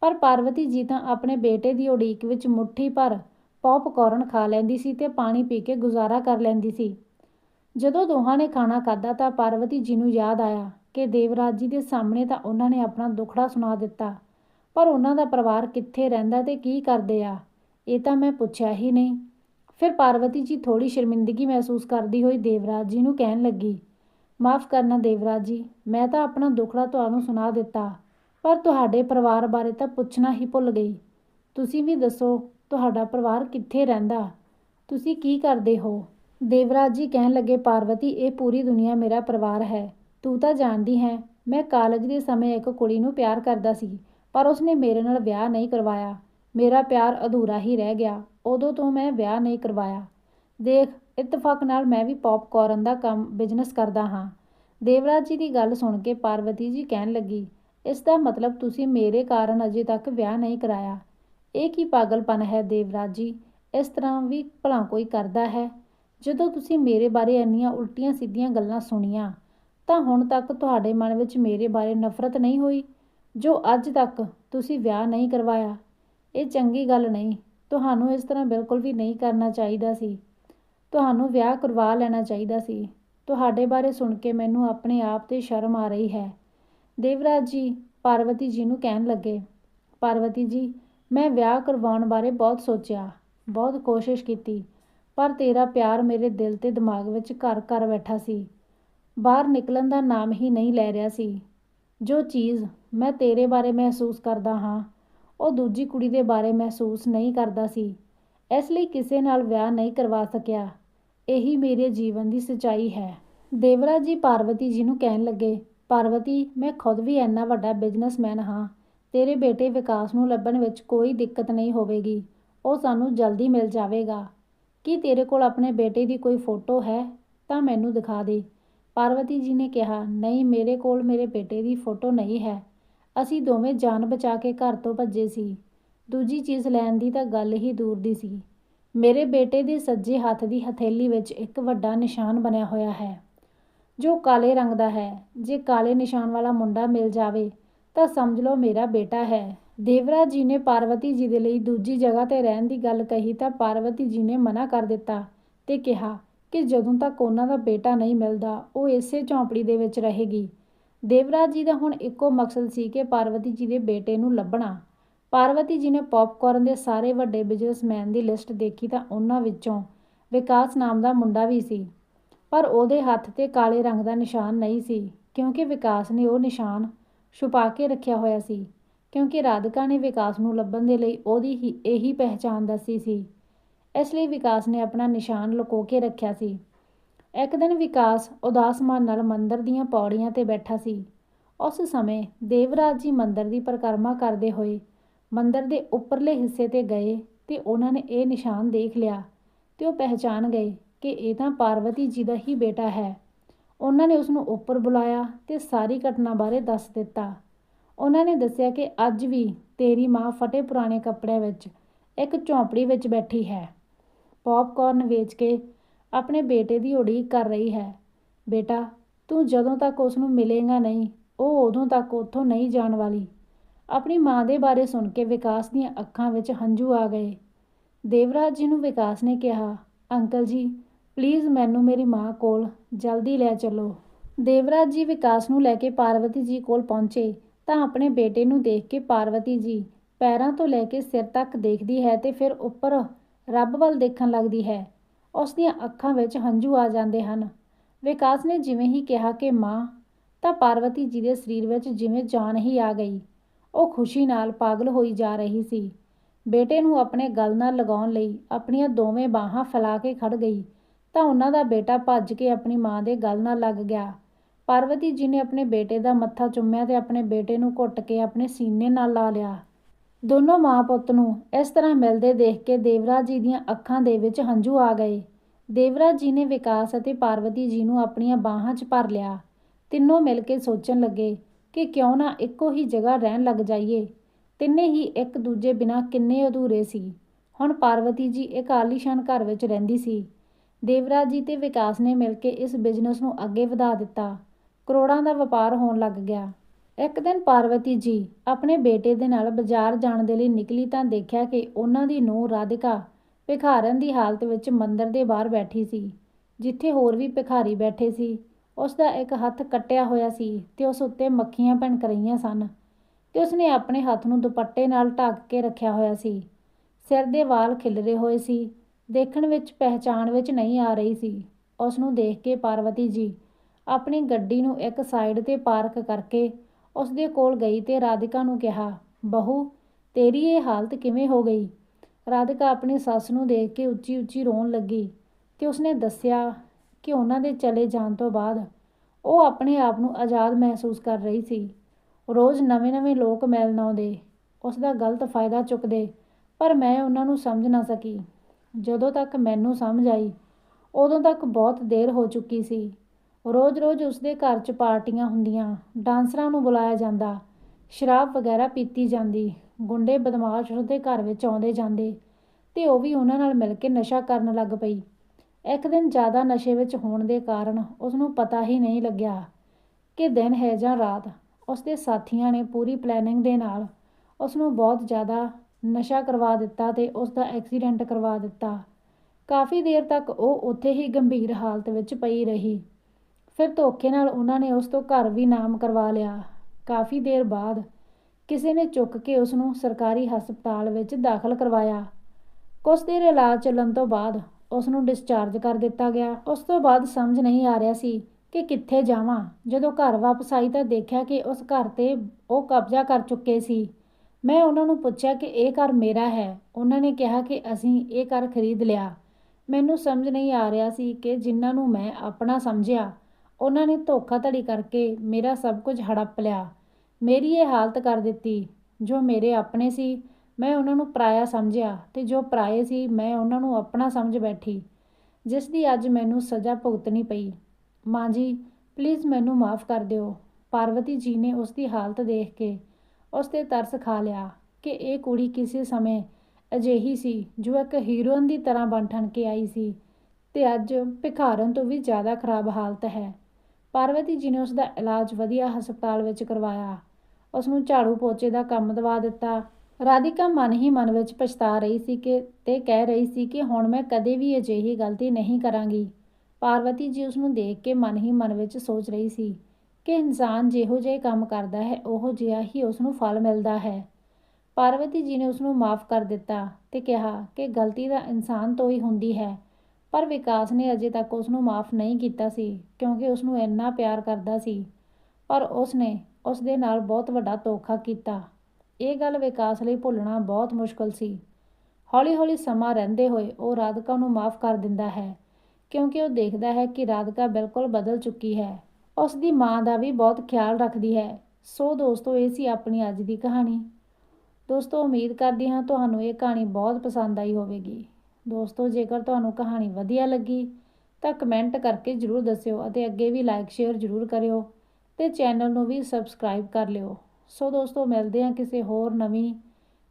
ਪਰ ਪਾਰਵਤੀ ਜੀ ਤਾਂ ਆਪਣੇ ਬੇਟੇ ਦੀ ਉਡੀਕ ਵਿੱਚ ਮੁੱਠੀ ਭਰ ਪੌਪਕਾਰਨ ਖਾ ਲੈਂਦੀ ਸੀ ਤੇ ਪਾਣੀ ਪੀ ਕੇ ਗੁਜ਼ਾਰਾ ਕਰ ਲੈਂਦੀ ਸੀ। ਜਦੋਂ ਦੋਹਾਂ ਨੇ ਖਾਣਾ ਖਾਧਾ ਤਾਂ ਪਾਰਵਤੀ ਜੀ ਨੂੰ ਯਾਦ ਆਇਆ ਕਿ ਦੇਵਰਾਜ ਜੀ ਦੇ ਸਾਹਮਣੇ ਤਾਂ ਉਹਨਾਂ ਨੇ ਆਪਣਾ ਦੁੱਖੜਾ ਸੁਣਾ ਦਿੱਤਾ। ਪਰ ਉਹਨਾਂ ਦਾ ਪਰਿਵਾਰ ਕਿੱਥੇ ਰਹਿੰਦਾ ਤੇ ਕੀ ਕਰਦੇ ਆ? ਇਹ ਤਾਂ ਮੈਂ ਪੁੱਛਿਆ ਹੀ ਨਹੀਂ। ਫਿਰ ਪਾਰਵਤੀ ਜੀ ਥੋੜੀ ਸ਼ਰਮਿੰਦਗੀ ਮਹਿਸੂਸ ਕਰਦੀ ਹੋਈ ਦੇਵਰਾਜ ਜੀ ਨੂੰ ਕਹਿਣ ਲੱਗੀ, ਮਾਫ ਕਰਨਾ ਦੇਵਰਾਜ ਜੀ, ਮੈਂ ਤਾਂ ਆਪਣਾ ਦੁੱਖੜਾ ਤੁਹਾਨੂੰ ਸੁਣਾ ਦਿੱਤਾ, ਪਰ ਤੁਹਾਡੇ ਪਰਿਵਾਰ ਬਾਰੇ ਤਾਂ ਪੁੱਛਣਾ ਹੀ ਭੁੱਲ ਗਈ। ਤੁਸੀਂ ਵੀ ਦੱਸੋ, ਤੁਹਾਡਾ ਪਰਿਵਾਰ ਕਿੱਥੇ ਰਹਿੰਦਾ? ਤੁਸੀਂ ਕੀ ਕਰਦੇ ਹੋ? ਦੇਵਰਾਜ ਜੀ ਕਹਿਣ ਲੱਗੇ, ਪਾਰਵਤੀ, ਇਹ ਪੂਰੀ ਦੁਨੀਆ ਮੇਰਾ ਪਰਿਵਾਰ ਹੈ। ਤੂੰ ਤਾਂ ਜਾਣਦੀ ਹੈ, ਮੈਂ ਕਾਲਜ ਦੇ ਸਮੇਂ ਇੱਕ ਕੁੜੀ ਨੂੰ ਪਿਆਰ ਕਰਦਾ ਸੀ। ਪਰ ਉਸਨੇ ਮੇਰੇ ਨਾਲ ਵਿਆਹ ਨਹੀਂ ਕਰਵਾਇਆ। ਮੇਰਾ ਪਿਆਰ ਅਧੂਰਾ ਹੀ ਰਹਿ ਗਿਆ। ਉਦੋਂ ਤੋਂ ਮੈਂ ਵਿਆਹ ਨਹੀਂ ਕਰਵਾਇਆ। ਦੇਖ, ਇਤਫਾਕ ਨਾਲ ਮੈਂ ਵੀ ਪੌਪਕਾਰਨ ਦਾ ਕੰਮ ਬਿਜ਼ਨਸ ਕਰਦਾ ਹਾਂ। ਦੇਵਰਾਜ ਜੀ ਦੀ ਗੱਲ ਸੁਣ ਕੇ ਪਾਰਵਤੀ ਜੀ ਕਹਿਣ ਲੱਗੀ, ਇਸ ਦਾ ਮਤਲਬ ਤੁਸੀਂ ਮੇਰੇ ਕਾਰਨ ਅਜੇ ਤੱਕ ਵਿਆਹ ਨਹੀਂ ਕਰਾਇਆ। ਇਹ ਕੀ ਪਾਗਲਪਨ ਹੈ ਦੇਵਰਾਜ ਜੀ? ਇਸ ਤਰ੍ਹਾਂ ਵੀ ਭਲਾ ਕੋਈ ਕਰਦਾ ਹੈ? ਜਦੋਂ ਤੁਸੀਂ ਮੇਰੇ ਬਾਰੇ ਇੰਨੀਆਂ ਉਲਟੀਆਂ ਸਿੱਧੀਆਂ ਗੱਲਾਂ ਸੁਣੀਆਂ, ਤਾਂ ਹੁਣ ਤੱਕ ਤੁਹਾਡੇ ਮਨ ਵਿੱਚ ਮੇਰੇ ਬਾਰੇ ਨਫ਼ਰਤ ਨਹੀਂ ਹੋਈ? ਜੋ ਅੱਜ ਤੱਕ ਤੁਸੀਂ ਵਿਆਹ ਨਹੀਂ ਕਰਵਾਇਆ, ਇਹ ਚੰਗੀ ਗੱਲ ਨਹੀਂ। ਤੁਹਾਨੂੰ ਇਸ ਤਰ੍ਹਾਂ ਬਿਲਕੁਲ ਵੀ ਨਹੀਂ ਕਰਨਾ ਚਾਹੀਦਾ ਸੀ। ਤੁਹਾਨੂੰ ਵਿਆਹ ਕਰਵਾ ਲੈਣਾ ਚਾਹੀਦਾ ਸੀ। ਤੁਹਾਡੇ ਬਾਰੇ ਸੁਣ ਕੇ ਮੈਨੂੰ ਆਪਣੇ ਆਪ ਤੇ ਸ਼ਰਮ ਆ ਰਹੀ ਹੈ। ਦੇਵਰਾਜ ਜੀ, ਪਾਰਵਤੀ ਜੀ ਨੂੰ ਕਹਿਣ ਲੱਗੇ, ਪਾਰਵਤੀ ਜੀ, ਮੈਂ ਵਿਆਹ ਕਰਵਾਉਣ ਬਾਰੇ ਬਹੁਤ ਸੋਚਿਆ, ਬਹੁਤ ਕੋਸ਼ਿਸ਼ ਕੀਤੀ, ਪਰ ਤੇਰਾ ਪਿਆਰ ਮੇਰੇ ਦਿਲ ਤੇ ਦਿਮਾਗ ਵਿੱਚ ਘਰ ਘਰ ਬੈਠਾ ਸੀ। ਬਾਹਰ ਨਿਕਲਣ ਦਾ ਨਾਮ ਹੀ ਨਹੀਂ ਲੈ ਰਿਹਾ ਸੀ। ਜੋ ਚੀਜ਼ ਮੈਂ ਤੇਰੇ ਬਾਰੇ ਮਹਿਸੂਸ ਕਰਦਾ ਹਾਂ, ਉਹ ਦੂਜੀ ਕੁੜੀ ਦੇ ਬਾਰੇ ਮਹਿਸੂਸ ਨਹੀਂ ਕਰਦਾ ਸੀ। ਇਸ ਲਈ ਕਿਸੇ ਨਾਲ ਵਿਆਹ ਨਹੀਂ ਕਰਵਾ ਸਕਿਆ। ਇਹੀ ਮੇਰੇ ਜੀਵਨ ਦੀ ਸੱਚਾਈ ਹੈ। ਦੇਵਰਾ ਜੀ ਪਾਰਵਤੀ ਜੀ ਨੂੰ ਕਹਿਣ ਲੱਗੇ, ਪਾਰਵਤੀ, ਮੈਂ ਖੁਦ ਵੀ ਇੰਨਾ ਵੱਡਾ ਬਿਜ਼ਨਸਮੈਨ ਹਾਂ। ਤੇਰੇ ਬੇਟੇ ਵਿਕਾਸ ਨੂੰ ਲੱਭਣ ਵਿੱਚ ਕੋਈ ਦਿੱਕਤ ਨਹੀਂ ਹੋਵੇਗੀ। ਉਹ ਸਾਨੂੰ ਜਲਦੀ ਮਿਲ ਜਾਵੇਗਾ। ਕੀ ਤੇਰੇ ਕੋਲ ਆਪਣੇ ਬੇਟੇ ਦੀ ਕੋਈ ਫੋਟੋ ਹੈ? ਤਾਂ ਮੈਨੂੰ ਦਿਖਾ ਦੇ। ਪਾਰਵਤੀ ਜੀ ਨੇ ਕਿਹਾ, ਨਹੀਂ, ਮੇਰੇ ਕੋਲ ਮੇਰੇ ਬੇਟੇ ਦੀ ਫੋਟੋ ਨਹੀਂ ਹੈ। ਅਸੀਂ ਦੋਵੇਂ ਜਾਨ ਬਚਾ ਕੇ ਘਰ ਤੋਂ ਭੱਜੇ ਸੀ। ਦੂਜੀ ਚੀਜ਼ ਲੈਣ ਦੀ ਤਾਂ ਗੱਲ ਹੀ ਦੂਰ ਦੀ ਸੀ। ਮੇਰੇ ਬੇਟੇ ਦੇ ਸੱਜੇ ਹੱਥ ਦੀ ਹਥੇਲੀ ਵਿੱਚ ਇੱਕ ਵੱਡਾ ਨਿਸ਼ਾਨ ਬਣਿਆ ਹੋਇਆ ਹੈ, ਜੋ ਕਾਲੇ ਰੰਗ ਦਾ ਹੈ। ਜੇ ਕਾਲੇ ਨਿਸ਼ਾਨ ਵਾਲਾ ਮੁੰਡਾ ਮਿਲ ਜਾਵੇ, ਤਾਂ ਸਮਝ ਲਓ ਮੇਰਾ ਬੇਟਾ ਹੈ। ਦੇਵਰਾ ਜੀ ਨੇ ਪਾਰਵਤੀ ਜੀ ਦੇ ਲਈ ਦੂਜੀ ਜਗ੍ਹਾ ਤੇ ਰਹਿਣ ਦੀ ਗੱਲ ਕਹੀ ਤਾਂ ਪਾਰਵਤੀ ਜੀ ਨੇ ਮਨਾ ਕਰ ਦਿੱਤਾ ਤੇ ਕਿਹਾ ਕਿ ਜਦੋਂ ਤੱਕ ਉਹਨਾਂ ਦਾ ਬੇਟਾ ਨਹੀਂ ਮਿਲਦਾ, ਉਹ ਇਸੇ ਝੌਂਪੜੀ ਦੇ ਵਿੱਚ ਰਹੇਗੀ। ਦੇਵਰਾਜ ਜੀ ਦਾ ਹੁਣ ਇੱਕੋ ਮਕਸਦ ਸੀ ਕਿ ਪਾਰਵਤੀ ਜੀ ਦੇ ਬੇਟੇ ਨੂੰ ਲੱਭਣਾ। ਪਾਰਵਤੀ ਜੀ ਨੇ ਪੌਪਕਾਰਨ ਦੇ ਸਾਰੇ ਵੱਡੇ ਬਿਜ਼ਨਸਮੈਨ ਦੀ ਲਿਸਟ ਦੇਖੀ ਤਾਂ ਉਹਨਾਂ ਵਿੱਚੋਂ ਵਿਕਾਸ ਨਾਮ ਦਾ ਮੁੰਡਾ ਵੀ ਸੀ। ਪਰ ਉਹਦੇ ਹੱਥ ਤੇ ਕਾਲੇ ਰੰਗ ਦਾ ਨਿਸ਼ਾਨ ਨਹੀਂ ਸੀ, ਕਿਉਂਕਿ ਵਿਕਾਸ ਨੇ ਉਹ ਨਿਸ਼ਾਨ ਛੁਪਾ ਕੇ ਰੱਖਿਆ ਹੋਇਆ ਸੀ, ਕਿਉਂਕਿ ਰਾਧਿਕਾ ਨੇ ਵਿਕਾਸ ਨੂੰ ਲੱਭਣ ਦੇ ਲਈ ਉਹਦੀ ਹੀ ਇਹੀ ਪਹਿਚਾਣ ਦੱਸੀ ਸੀ। ਇਸ ਲਈ ਵਿਕਾਸ ਨੇ ਆਪਣਾ ਨਿਸ਼ਾਨ ਲੁਕੋ ਕੇ ਰੱਖਿਆ ਸੀ। ਇੱਕ ਦਿਨ ਵਿਕਾਸ ਉਦਾਸ ਮਨ ਨਾਲ ਮੰਦਰ ਦੀਆਂ ਪੌੜੀਆਂ ਤੇ ਬੈਠਾ ਸੀ। ਉਸ ਸਮੇਂ ਦੇਵਰਾਜ ਜੀ ਮੰਦਰ ਦੀ ਪਰਿਕਰਮਾ ਕਰਦੇ ਹੋਏ ਮੰਦਰ ਦੇ ਉੱਪਰਲੇ ਹਿੱਸੇ ਤੇ ਗਏ ਤੇ ਉਹਨਾਂ ਨੇ ਇਹ ਨਿਸ਼ਾਨ ਦੇਖ ਲਿਆ ਤੇ ਉਹ ਪਹਿਚਾਨ ਗਏ ਕਿ ਇਹ ਤਾਂ ਪਾਰਵਤੀ ਜੀ ਦਾ ਹੀ ਬੇਟਾ ਹੈ। ਉਹਨਾਂ ਨੇ ਉਸ ਨੂੰ ਉੱਪਰ ਬੁਲਾਇਆ ਤੇ ਸਾਰੀ ਘਟਨਾ ਬਾਰੇ ਦੱਸ ਦਿੱਤਾ। ਉਹਨਾਂ ਨੇ ਦੱਸਿਆ ਕਿ ਅੱਜ ਵੀ ਤੇਰੀ ਮਾਂ ਫਟੇ ਪੁਰਾਣੇ ਕੱਪੜਿਆਂ ਵਿੱਚ ਇੱਕ ਝੌਂਪੜੀ ਵਿੱਚ ਬੈਠੀ ਹੈ। ਪੌਪਕਾਰਨ ਵੇਚ ਕੇ ਆਪਣੇ ਬੇਟੇ ਦੀ ਉਡੀਕ ਕਰ ਰਹੀ ਹੈ। ਬੇਟਾ, ਤੂੰ ਜਦੋਂ ਤੱਕ ਉਸ ਨੂੰ ਮਿਲੇਗਾ ਨਹੀਂ, ਉਹ ਉਦੋਂ ਤੱਕ ਉੱਥੋਂ ਨਹੀਂ ਜਾਣ ਵਾਲੀ। ਆਪਣੀ ਮਾਂ ਦੇ ਬਾਰੇ ਸੁਣ ਕੇ ਵਿਕਾਸ ਦੀਆਂ ਅੱਖਾਂ ਵਿੱਚ ਹੰਝੂ ਆ ਗਏ। ਦੇਵਰਾਜ ਜੀ ਨੂੰ ਵਿਕਾਸ ਨੇ ਕਿਹਾ, ਅੰਕਲ ਜੀ, ਪਲੀਜ਼ ਮੈਨੂੰ ਮੇਰੀ ਮਾਂ ਕੋਲ ਜਲਦੀ ਲੈ ਚੱਲੋ। ਦੇਵਰਾਜ ਜੀ ਵਿਕਾਸ ਨੂੰ ਲੈ ਕੇ ਪਾਰਵਤੀ ਜੀ ਕੋਲ ਪਹੁੰਚੇ ਤਾਂ ਆਪਣੇ ਬੇਟੇ ਨੂੰ ਦੇਖ ਕੇ ਪਾਰਵਤੀ ਜੀ ਪੈਰਾਂ ਤੋਂ ਲੈ ਕੇ ਸਿਰ ਤੱਕ ਦੇਖਦੀ ਹੈ ਤੇ ਫਿਰ ਉੱਪਰ ਰੱਬ ਵੱਲ ਦੇਖਣ ਲੱਗਦੀ ਹੈ। ਉਸ ਦੀਆਂ ਅੱਖਾਂ ਵਿੱਚ ਹੰਝੂ ਆ ਜਾਂਦੇ ਹਨ। ਵਿਕਾਸ ਨੇ ਜਿਵੇਂ ਹੀ ਕਿਹਾ ਕਿ ਮਾਂ, ਤਾਂ ਪਾਰਵਤੀ ਜੀ ਦੇ ਸਰੀਰ ਵਿੱਚ ਜਿਵੇਂ ਜਾਨ ਹੀ ਆ ਗਈ। ਉਹ ਖੁਸ਼ੀ ਨਾਲ ਪਾਗਲ ਹੋਈ ਜਾ ਰਹੀ ਸੀ। ਬੇਟੇ ਨੂੰ ਆਪਣੇ ਗਲ ਨਾਲ ਲਗਾਉਣ ਲਈ ਆਪਣੀਆਂ ਦੋਵੇਂ ਬਾਹਾਂ ਫੈਲਾ ਕੇ ਖੜ ਗਈ, ਤਾਂ ਉਹਨਾਂ ਦਾ ਬੇਟਾ ਭੱਜ ਕੇ ਆਪਣੀ ਮਾਂ ਦੇ ਗਲ ਨਾਲ ਲੱਗ ਗਿਆ। ਪਾਰਵਤੀ ਜੀ ਨੇ ਆਪਣੇ ਬੇਟੇ ਦਾ ਮੱਥਾ ਚੁੰਮਿਆ ਤੇ ਆਪਣੇ ਬੇਟੇ ਨੂੰ ਘੁੱਟ ਕੇ ਆਪਣੇ ਸੀਨੇ ਨਾਲ ਲਾ ਲਿਆ। ਦੋਨੋਂ ਮਾਂ ਪੁੱਤ ਨੂੰ ਇਸ ਤਰ੍ਹਾਂ ਮਿਲਦੇ ਦੇਖ ਕੇ ਦੇਵਰਾਜ ਜੀ ਦੀਆਂ ਅੱਖਾਂ ਦੇ ਵਿੱਚ ਹੰਝੂ ਆ ਗਏ। ਦੇਵਰਾਜ ਜੀ ਨੇ ਵਿਕਾਸ ਅਤੇ ਪਾਰਵਤੀ ਜੀ ਨੂੰ ਆਪਣੀਆਂ ਬਾਹਾਂ 'ਚ ਭਰ ਲਿਆ। ਤਿੰਨੋਂ ਮਿਲ ਕੇ ਸੋਚਣ ਲੱਗੇ ਕਿ ਕਿਉਂ ਨਾ ਇੱਕੋ ਹੀ ਜਗ੍ਹਾ ਰਹਿਣ ਲੱਗ ਜਾਈਏ। ਤਿੰਨੇ ਹੀ ਇੱਕ ਦੂਜੇ ਬਿਨਾਂ ਕਿੰਨੇ ਅਧੂਰੇ ਸੀ। ਹੁਣ ਪਾਰਵਤੀ ਜੀ ਇੱਕ ਆਲੀਸ਼ਾਨ ਘਰ ਵਿੱਚ ਰਹਿੰਦੀ ਸੀ। ਦੇਵਰਾਜ ਜੀ ਤੇ ਵਿਕਾਸ ਨੇ ਮਿਲ ਕੇ ਇਸ ਬਿਜ਼ਨਸ ਨੂੰ ਅੱਗੇ ਵਧਾ ਦਿੱਤਾ। ਕਰੋੜਾਂ ਦਾ ਵਪਾਰ ਹੋਣ ਲੱਗ ਗਿਆ। ਇੱਕ ਦਿਨ ਪਾਰਵਤੀ ਜੀ ਆਪਣੇ ਬੇਟੇ ਦੇ ਨਾਲ ਬਾਜ਼ਾਰ ਜਾਣ ਦੇ ਲਈ ਨਿਕਲੀ ਤਾਂ ਦੇਖਿਆ ਕਿ ਉਹਨਾਂ ਦੀ ਨੂੰਹ ਰਾਧਿਕਾ ਭਿਖਾਰਨ ਦੀ ਹਾਲਤ ਵਿੱਚ ਮੰਦਰ ਦੇ ਬਾਹਰ ਬੈਠੀ ਸੀ। ਜਿੱਥੇ ਹੋਰ ਵੀ ਭਿਖਾਰੀ ਬੈਠੇ ਸੀ ਉਸ ਦਾ ਇੱਕ ਹੱਥ ਕੱਟਿਆ ਹੋਇਆ ਸੀ ਤੇ ਉਸ ਉੱਤੇ ਮੱਖੀਆਂ ਭਣਕ ਰਹੀਆਂ ਸਨ ਤੇ ਉਸਨੇ ਆਪਣੇ ਹੱਥ ਨੂੰ ਦੁਪੱਟੇ ਨਾਲ ਢੱਕ ਕੇ ਰੱਖਿਆ ਹੋਇਆ ਸੀ। ਸਿਰ ਦੇ ਵਾਲ ਖਿਲਰੇ ਹੋਏ ਸੀ, ਦੇਖਣ ਵਿੱਚ ਪਹਿਚਾਣ ਵਿੱਚ ਨਹੀਂ ਆ ਰਹੀ ਸੀ। ਉਸ ਨੂੰ ਦੇਖ ਕੇ ਪਾਰਵਤੀ ਜੀ ਆਪਣੀ ਗੱਡੀ ਨੂੰ ਇੱਕ ਸਾਈਡ ਤੇ ਪਾਰਕ ਕਰਕੇ ਉਸ ਦੇ ਕੋਲ ਗਈ ਤੇ ਰਾਧਿਕਾ ਨੂੰ ਕਿਹਾ, ਬਹੂ, ਤੇਰੀ ਇਹ ਹਾਲਤ ਕਿਵੇਂ ਹੋ ਗਈ? ਰਾਧਿਕਾ ਆਪਣੀ ਸੱਸ ਨੂੰ ਦੇਖ ਕੇ ਉੱਚੀ ਉੱਚੀ ਰੋਣ ਲੱਗੀ ਤੇ ਉਸਨੇ ਦੱਸਿਆ ਕਿ ਉਹਨਾਂ ਦੇ ਚਲੇ ਜਾਣ ਤੋਂ ਬਾਅਦ ਉਹ ਆਪਣੇ ਆਪ ਨੂੰ ਆਜ਼ਾਦ ਮਹਿਸੂਸ ਕਰ ਰਹੀ ਸੀ। ਰੋਜ਼ ਨਵੇਂ-ਨਵੇਂ ਲੋਕ ਮਿਲਣ ਆਉਂਦੇ ਉਸ ਦਾ ਗਲਤ ਫਾਇਦਾ ਚੁੱਕਦੇ, ਪਰ ਮੈਂ ਉਹਨਾਂ ਨੂੰ ਸਮਝ ਨਾ ਸਕੀ। ਜਦੋਂ ਤੱਕ ਮੈਨੂੰ ਸਮਝ ਆਈ, ਉਦੋਂ ਤੱਕ ਬਹੁਤ ਦੇਰ ਹੋ ਚੁੱਕੀ ਸੀ। ਰੋਜ਼-ਰੋਜ਼ ਉਸਦੇ ਘਰ 'ਚ ਪਾਰਟੀਆਂ ਹੁੰਦੀਆਂ, ਡਾਂਸਰਾਂ ਨੂੰ ਬੁਲਾਇਆ ਜਾਂਦਾ, ਸ਼ਰਾਬ ਵਗੈਰਾ ਪੀਤੀ ਜਾਂਦੀ, ਗੁੰਡੇ ਬਦਮਾਸ਼ ਉਸਦੇ ਘਰ ਵਿੱਚ ਆਉਂਦੇ ਜਾਂਦੇ, ਤੇ ਉਹ ਵੀ ਉਹਨਾਂ ਨਾਲ ਮਿਲ ਕੇ ਨਸ਼ਾ ਕਰਨ ਲੱਗ ਪਈ। ਇੱਕ ਦਿਨ ਜ਼ਿਆਦਾ ਨਸ਼ੇ ਵਿੱਚ ਹੋਣ ਦੇ ਕਾਰਨ ਉਸ ਨੂੰ ਪਤਾ ਹੀ ਨਹੀਂ ਲੱਗਿਆ ਕਿ ਦਿਨ ਹੈ ਜਾਂ ਰਾਤ। ਉਸ ਦੇ ਸਾਥੀਆਂ ਨੇ ਪੂਰੀ ਪਲੈਨਿੰਗ ਦੇ ਨਾਲ ਉਸ ਨੂੰ ਬਹੁਤ ਜ਼ਿਆਦਾ ਨਸ਼ਾ ਕਰਵਾ ਦਿੱਤਾ ਤੇ ਉਸ ਦਾ ਐਕਸੀਡੈਂਟ ਕਰਵਾ ਦਿੱਤਾ। ਕਾਫੀ ਦੇਰ ਤੱਕ ਉਹ ਉੱਥੇ ਹੀ ਗੰਭੀਰ ਹਾਲਤ ਵਿੱਚ ਪਈ ਰਹੀ। ਫਿਰ ਧੋਖੇ ਨਾਲ ਉਹਨਾਂ ਨੇ ਉਸ ਤੋਂ ਘਰ ਵੀ ਨਾਮ ਕਰਵਾ ਲਿਆ। ਕਾਫੀ ਦੇਰ ਬਾਅਦ ਕਿਸੇ ਨੇ ਚੁੱਕ ਕੇ ਉਸ ਨੂੰ ਸਰਕਾਰੀ ਹਸਪਤਾਲ ਵਿੱਚ ਦਾਖਲ ਕਰਵਾਇਆ। ਕੁਝ ਦੇਰ ਇਲਾਜ ਚੱਲਣ ਤੋਂ ਬਾਅਦ ਉਸ ਨੂੰ ਡਿਸਚਾਰਜ ਕਰ ਦਿੱਤਾ ਗਿਆ। ਉਸ ਤੋਂ ਬਾਅਦ ਸਮਝ ਨਹੀਂ ਆ ਰਿਹਾ ਸੀ ਕਿ ਕਿੱਥੇ ਜਾਵਾਂ। ਜਦੋਂ ਘਰ ਵਾਪਸ ਆਈ ਤਾਂ ਦੇਖਿਆ ਕਿ ਉਸ ਘਰ ਤੇ ਉਹ ਕਬਜ਼ਾ ਕਰ ਚੁੱਕੇ ਸੀ। ਮੈਂ ਉਹਨਾਂ ਨੂੰ ਪੁੱਛਿਆ ਕਿ ਇਹ ਘਰ ਮੇਰਾ ਹੈ। ਉਹਨਾਂ ਨੇ ਕਿਹਾ ਕਿ ਅਸੀਂ ਇਹ ਘਰ ਖਰੀਦ ਲਿਆ। ਮੈਨੂੰ ਸਮਝ ਨਹੀਂ ਆ ਰਿਹਾ ਸੀ ਕਿ ਜਿਨ੍ਹਾਂ ਨੂੰ ਮੈਂ ਆਪਣਾ ਸਮਝਿਆ। ਉਹਨਾਂ ਨੇ ਧੋਖਾਧੜੀ ਕਰਕੇ ਮੇਰਾ ਸਭ ਕੁਝ ਹੜੱਪ ਲਿਆ। ਮੇਰੀ ਇਹ ਹਾਲਤ ਕਰ ਦਿੱਤੀ। ਜੋ ਮੇਰੇ ਆਪਣੇ ਸੀ, ਮੈਂ ਉਹਨਾਂ ਨੂੰ ਪਰਾਇਆ ਸਮਝਿਆ ਤੇ ਜੋ ਪਰਾਏ ਸੀ, ਮੈਂ ਉਹਨਾਂ ਨੂੰ ਆਪਣਾ ਸਮਝ ਬੈਠੀ, ਜਿਸ ਦੀ ਅੱਜ ਮੈਨੂੰ ਸਜ਼ਾ ਭੁਗਤਣੀ ਪਈ। ਮਾਂ ਜੀ ਪਲੀਜ਼ ਮੈਨੂੰ ਮਾਫ ਕਰ ਦਿਓ। ਪਾਰਵਤੀ ਜੀ ਨੇ ਉਸ ਦੀ ਹਾਲਤ ਦੇਖ ਕੇ ਉਸ ਤੇ ਤਰਸ ਖਾ ਲਿਆ ਕਿ ਇਹ ਕੁੜੀ ਕਿਸੇ ਸਮੇਂ ਅਜਿਹੀ ਸੀ ਜੋ ਇੱਕ ਹੀਰੋਇਨ ਦੀ ਤਰ੍ਹਾਂ ਬਣ ਠਣ ਕੇ ਆਈ ਸੀ ਤੇ ਅੱਜ ਭਿਖਾਰਨ ਤੋਂ ਵੀ ਜ਼ਿਆਦਾ ਖਰਾਬ ਹਾਲਤ ਹੈ। ਪਾਰਵਤੀ ਜੀ ਨੇ ਉਸ ਦਾ ਇਲਾਜ ਵਧੀਆ ਹਸਪਤਾਲ ਵਿੱਚ ਕਰਵਾਇਆ। ਉਸ ਨੂੰ ਝਾੜੂ ਪੋਚੇ ਦਾ ਕੰਮ ਦਵਾ ਦਿੱਤਾ। ਰਾਧਿਕਾ ਮਨ ਹੀ ਮਨ ਵਿੱਚ ਪਛਤਾ ਰਹੀ ਸੀ ਕਿ ਤੇ ਕਹਿ ਰਹੀ ਸੀ ਕਿ ਹੁਣ ਮੈਂ ਕਦੇ ਵੀ ਅਜਿਹੀ ਗਲਤੀ ਨਹੀਂ ਕਰਾਂਗੀ। ਪਾਰਵਤੀ ਜੀ ਉਸ ਨੂੰ ਦੇਖ ਕੇ ਮਨ ਹੀ ਮਨ ਵਿੱਚ ਸੋਚ ਰਹੀ ਸੀ ਕਿ ਇਨਸਾਨ ਜਿਹੋ ਜਿਹੇ ਕੰਮ ਕਰਦਾ ਹੈ, ਉਹੋ ਜਿਹਾ ਹੀ ਉਸ ਨੂੰ ਫਲ ਮਿਲਦਾ ਹੈ। ਪਾਰਵਤੀ ਜੀ ਨੇ ਉਸ ਨੂੰ ਮਾਫ ਕਰ ਦਿੱਤਾ ਤੇ ਕਿਹਾ ਕਿ ਗਲਤੀ ਤਾਂ ਇਨਸਾਨ ਤੋਂ ਹੀ ਹੁੰਦੀ ਹੈ। ਪਰ ਵਿਕਾਸ ਨੇ ਅਜੇ ਤੱਕ ਉਸ ਨੂੰ ਮਾਫ ਨਹੀਂ ਕੀਤਾ ਸੀ, ਕਿਉਂਕਿ ਉਸ ਨੂੰ ਇੰਨਾ ਪਿਆਰ ਕਰਦਾ ਸੀ। ਪਰ ਉਸ ਨੇ ਉਸ ਦੇ ਨਾਲ ਬਹੁਤ ਵੱਡਾ ਧੋਖਾ ਕੀਤਾ। ਇਹ ਗੱਲ ਵਿਕਾਸ ਲਈ ਭੁੱਲਣਾ ਬਹੁਤ ਮੁਸ਼ਕਲ ਸੀ। ਹੌਲੀ-ਹੌਲੀ ਸਮਾਂ ਰਹਿੰਦੇ ਹੋਏ ਉਹ ਰਾਧਿਕਾ ਨੂੰ ਮਾਫ ਕਰ ਦਿੰਦਾ ਹੈ, ਕਿਉਂਕਿ ਉਹ ਦੇਖਦਾ ਹੈ ਕਿ ਰਾਧਿਕਾ ਬਿਲਕੁਲ ਬਦਲ ਚੁੱਕੀ ਹੈ। ਉਸ ਦੀ ਮਾਂ ਦਾ ਵੀ ਬਹੁਤ ਖਿਆਲ ਰੱਖਦੀ ਹੈ। ਸੋ ਦੋਸਤੋ, ਇਹ ਸੀ ਆਪਣੀ ਅੱਜ ਦੀ ਕਹਾਣੀ। ਦੋਸਤੋ, ਉਮੀਦ ਕਰਦੀ ਹਾਂ ਤੁਹਾਨੂੰ ਇਹ ਕਹਾਣੀ ਬਹੁਤ ਪਸੰਦ ਆਈ ਹੋਵੇਗੀ। ਦੋਸਤੋ, ਜੇਕਰ ਤੁਹਾਨੂੰ ਕਹਾਣੀ ਵਧੀਆ ਲੱਗੀ, ਤਾਂ ਕਮੈਂਟ ਕਰਕੇ ਜਰੂਰ ਦੱਸਿਓ ਅਤੇ ਅੱਗੇ ਵੀ ਲਾਈਕ ਸ਼ੇਅਰ ਜਰੂਰ ਕਰਿਓ ਤੇ ਚੈਨਲ ਨੂੰ ਵੀ ਸਬਸਕ੍ਰਾਈਬ ਕਰ ਲਿਓ। ਸੋ ਦੋਸਤੋ, ਮਿਲਦੇ ਹਾਂ ਕਿਸੇ ਹੋਰ ਨਵੀਂ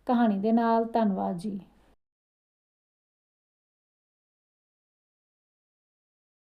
ਕਹਾਣੀ ਦੇ ਨਾਲ। ਧੰਨਵਾਦ ਜੀ।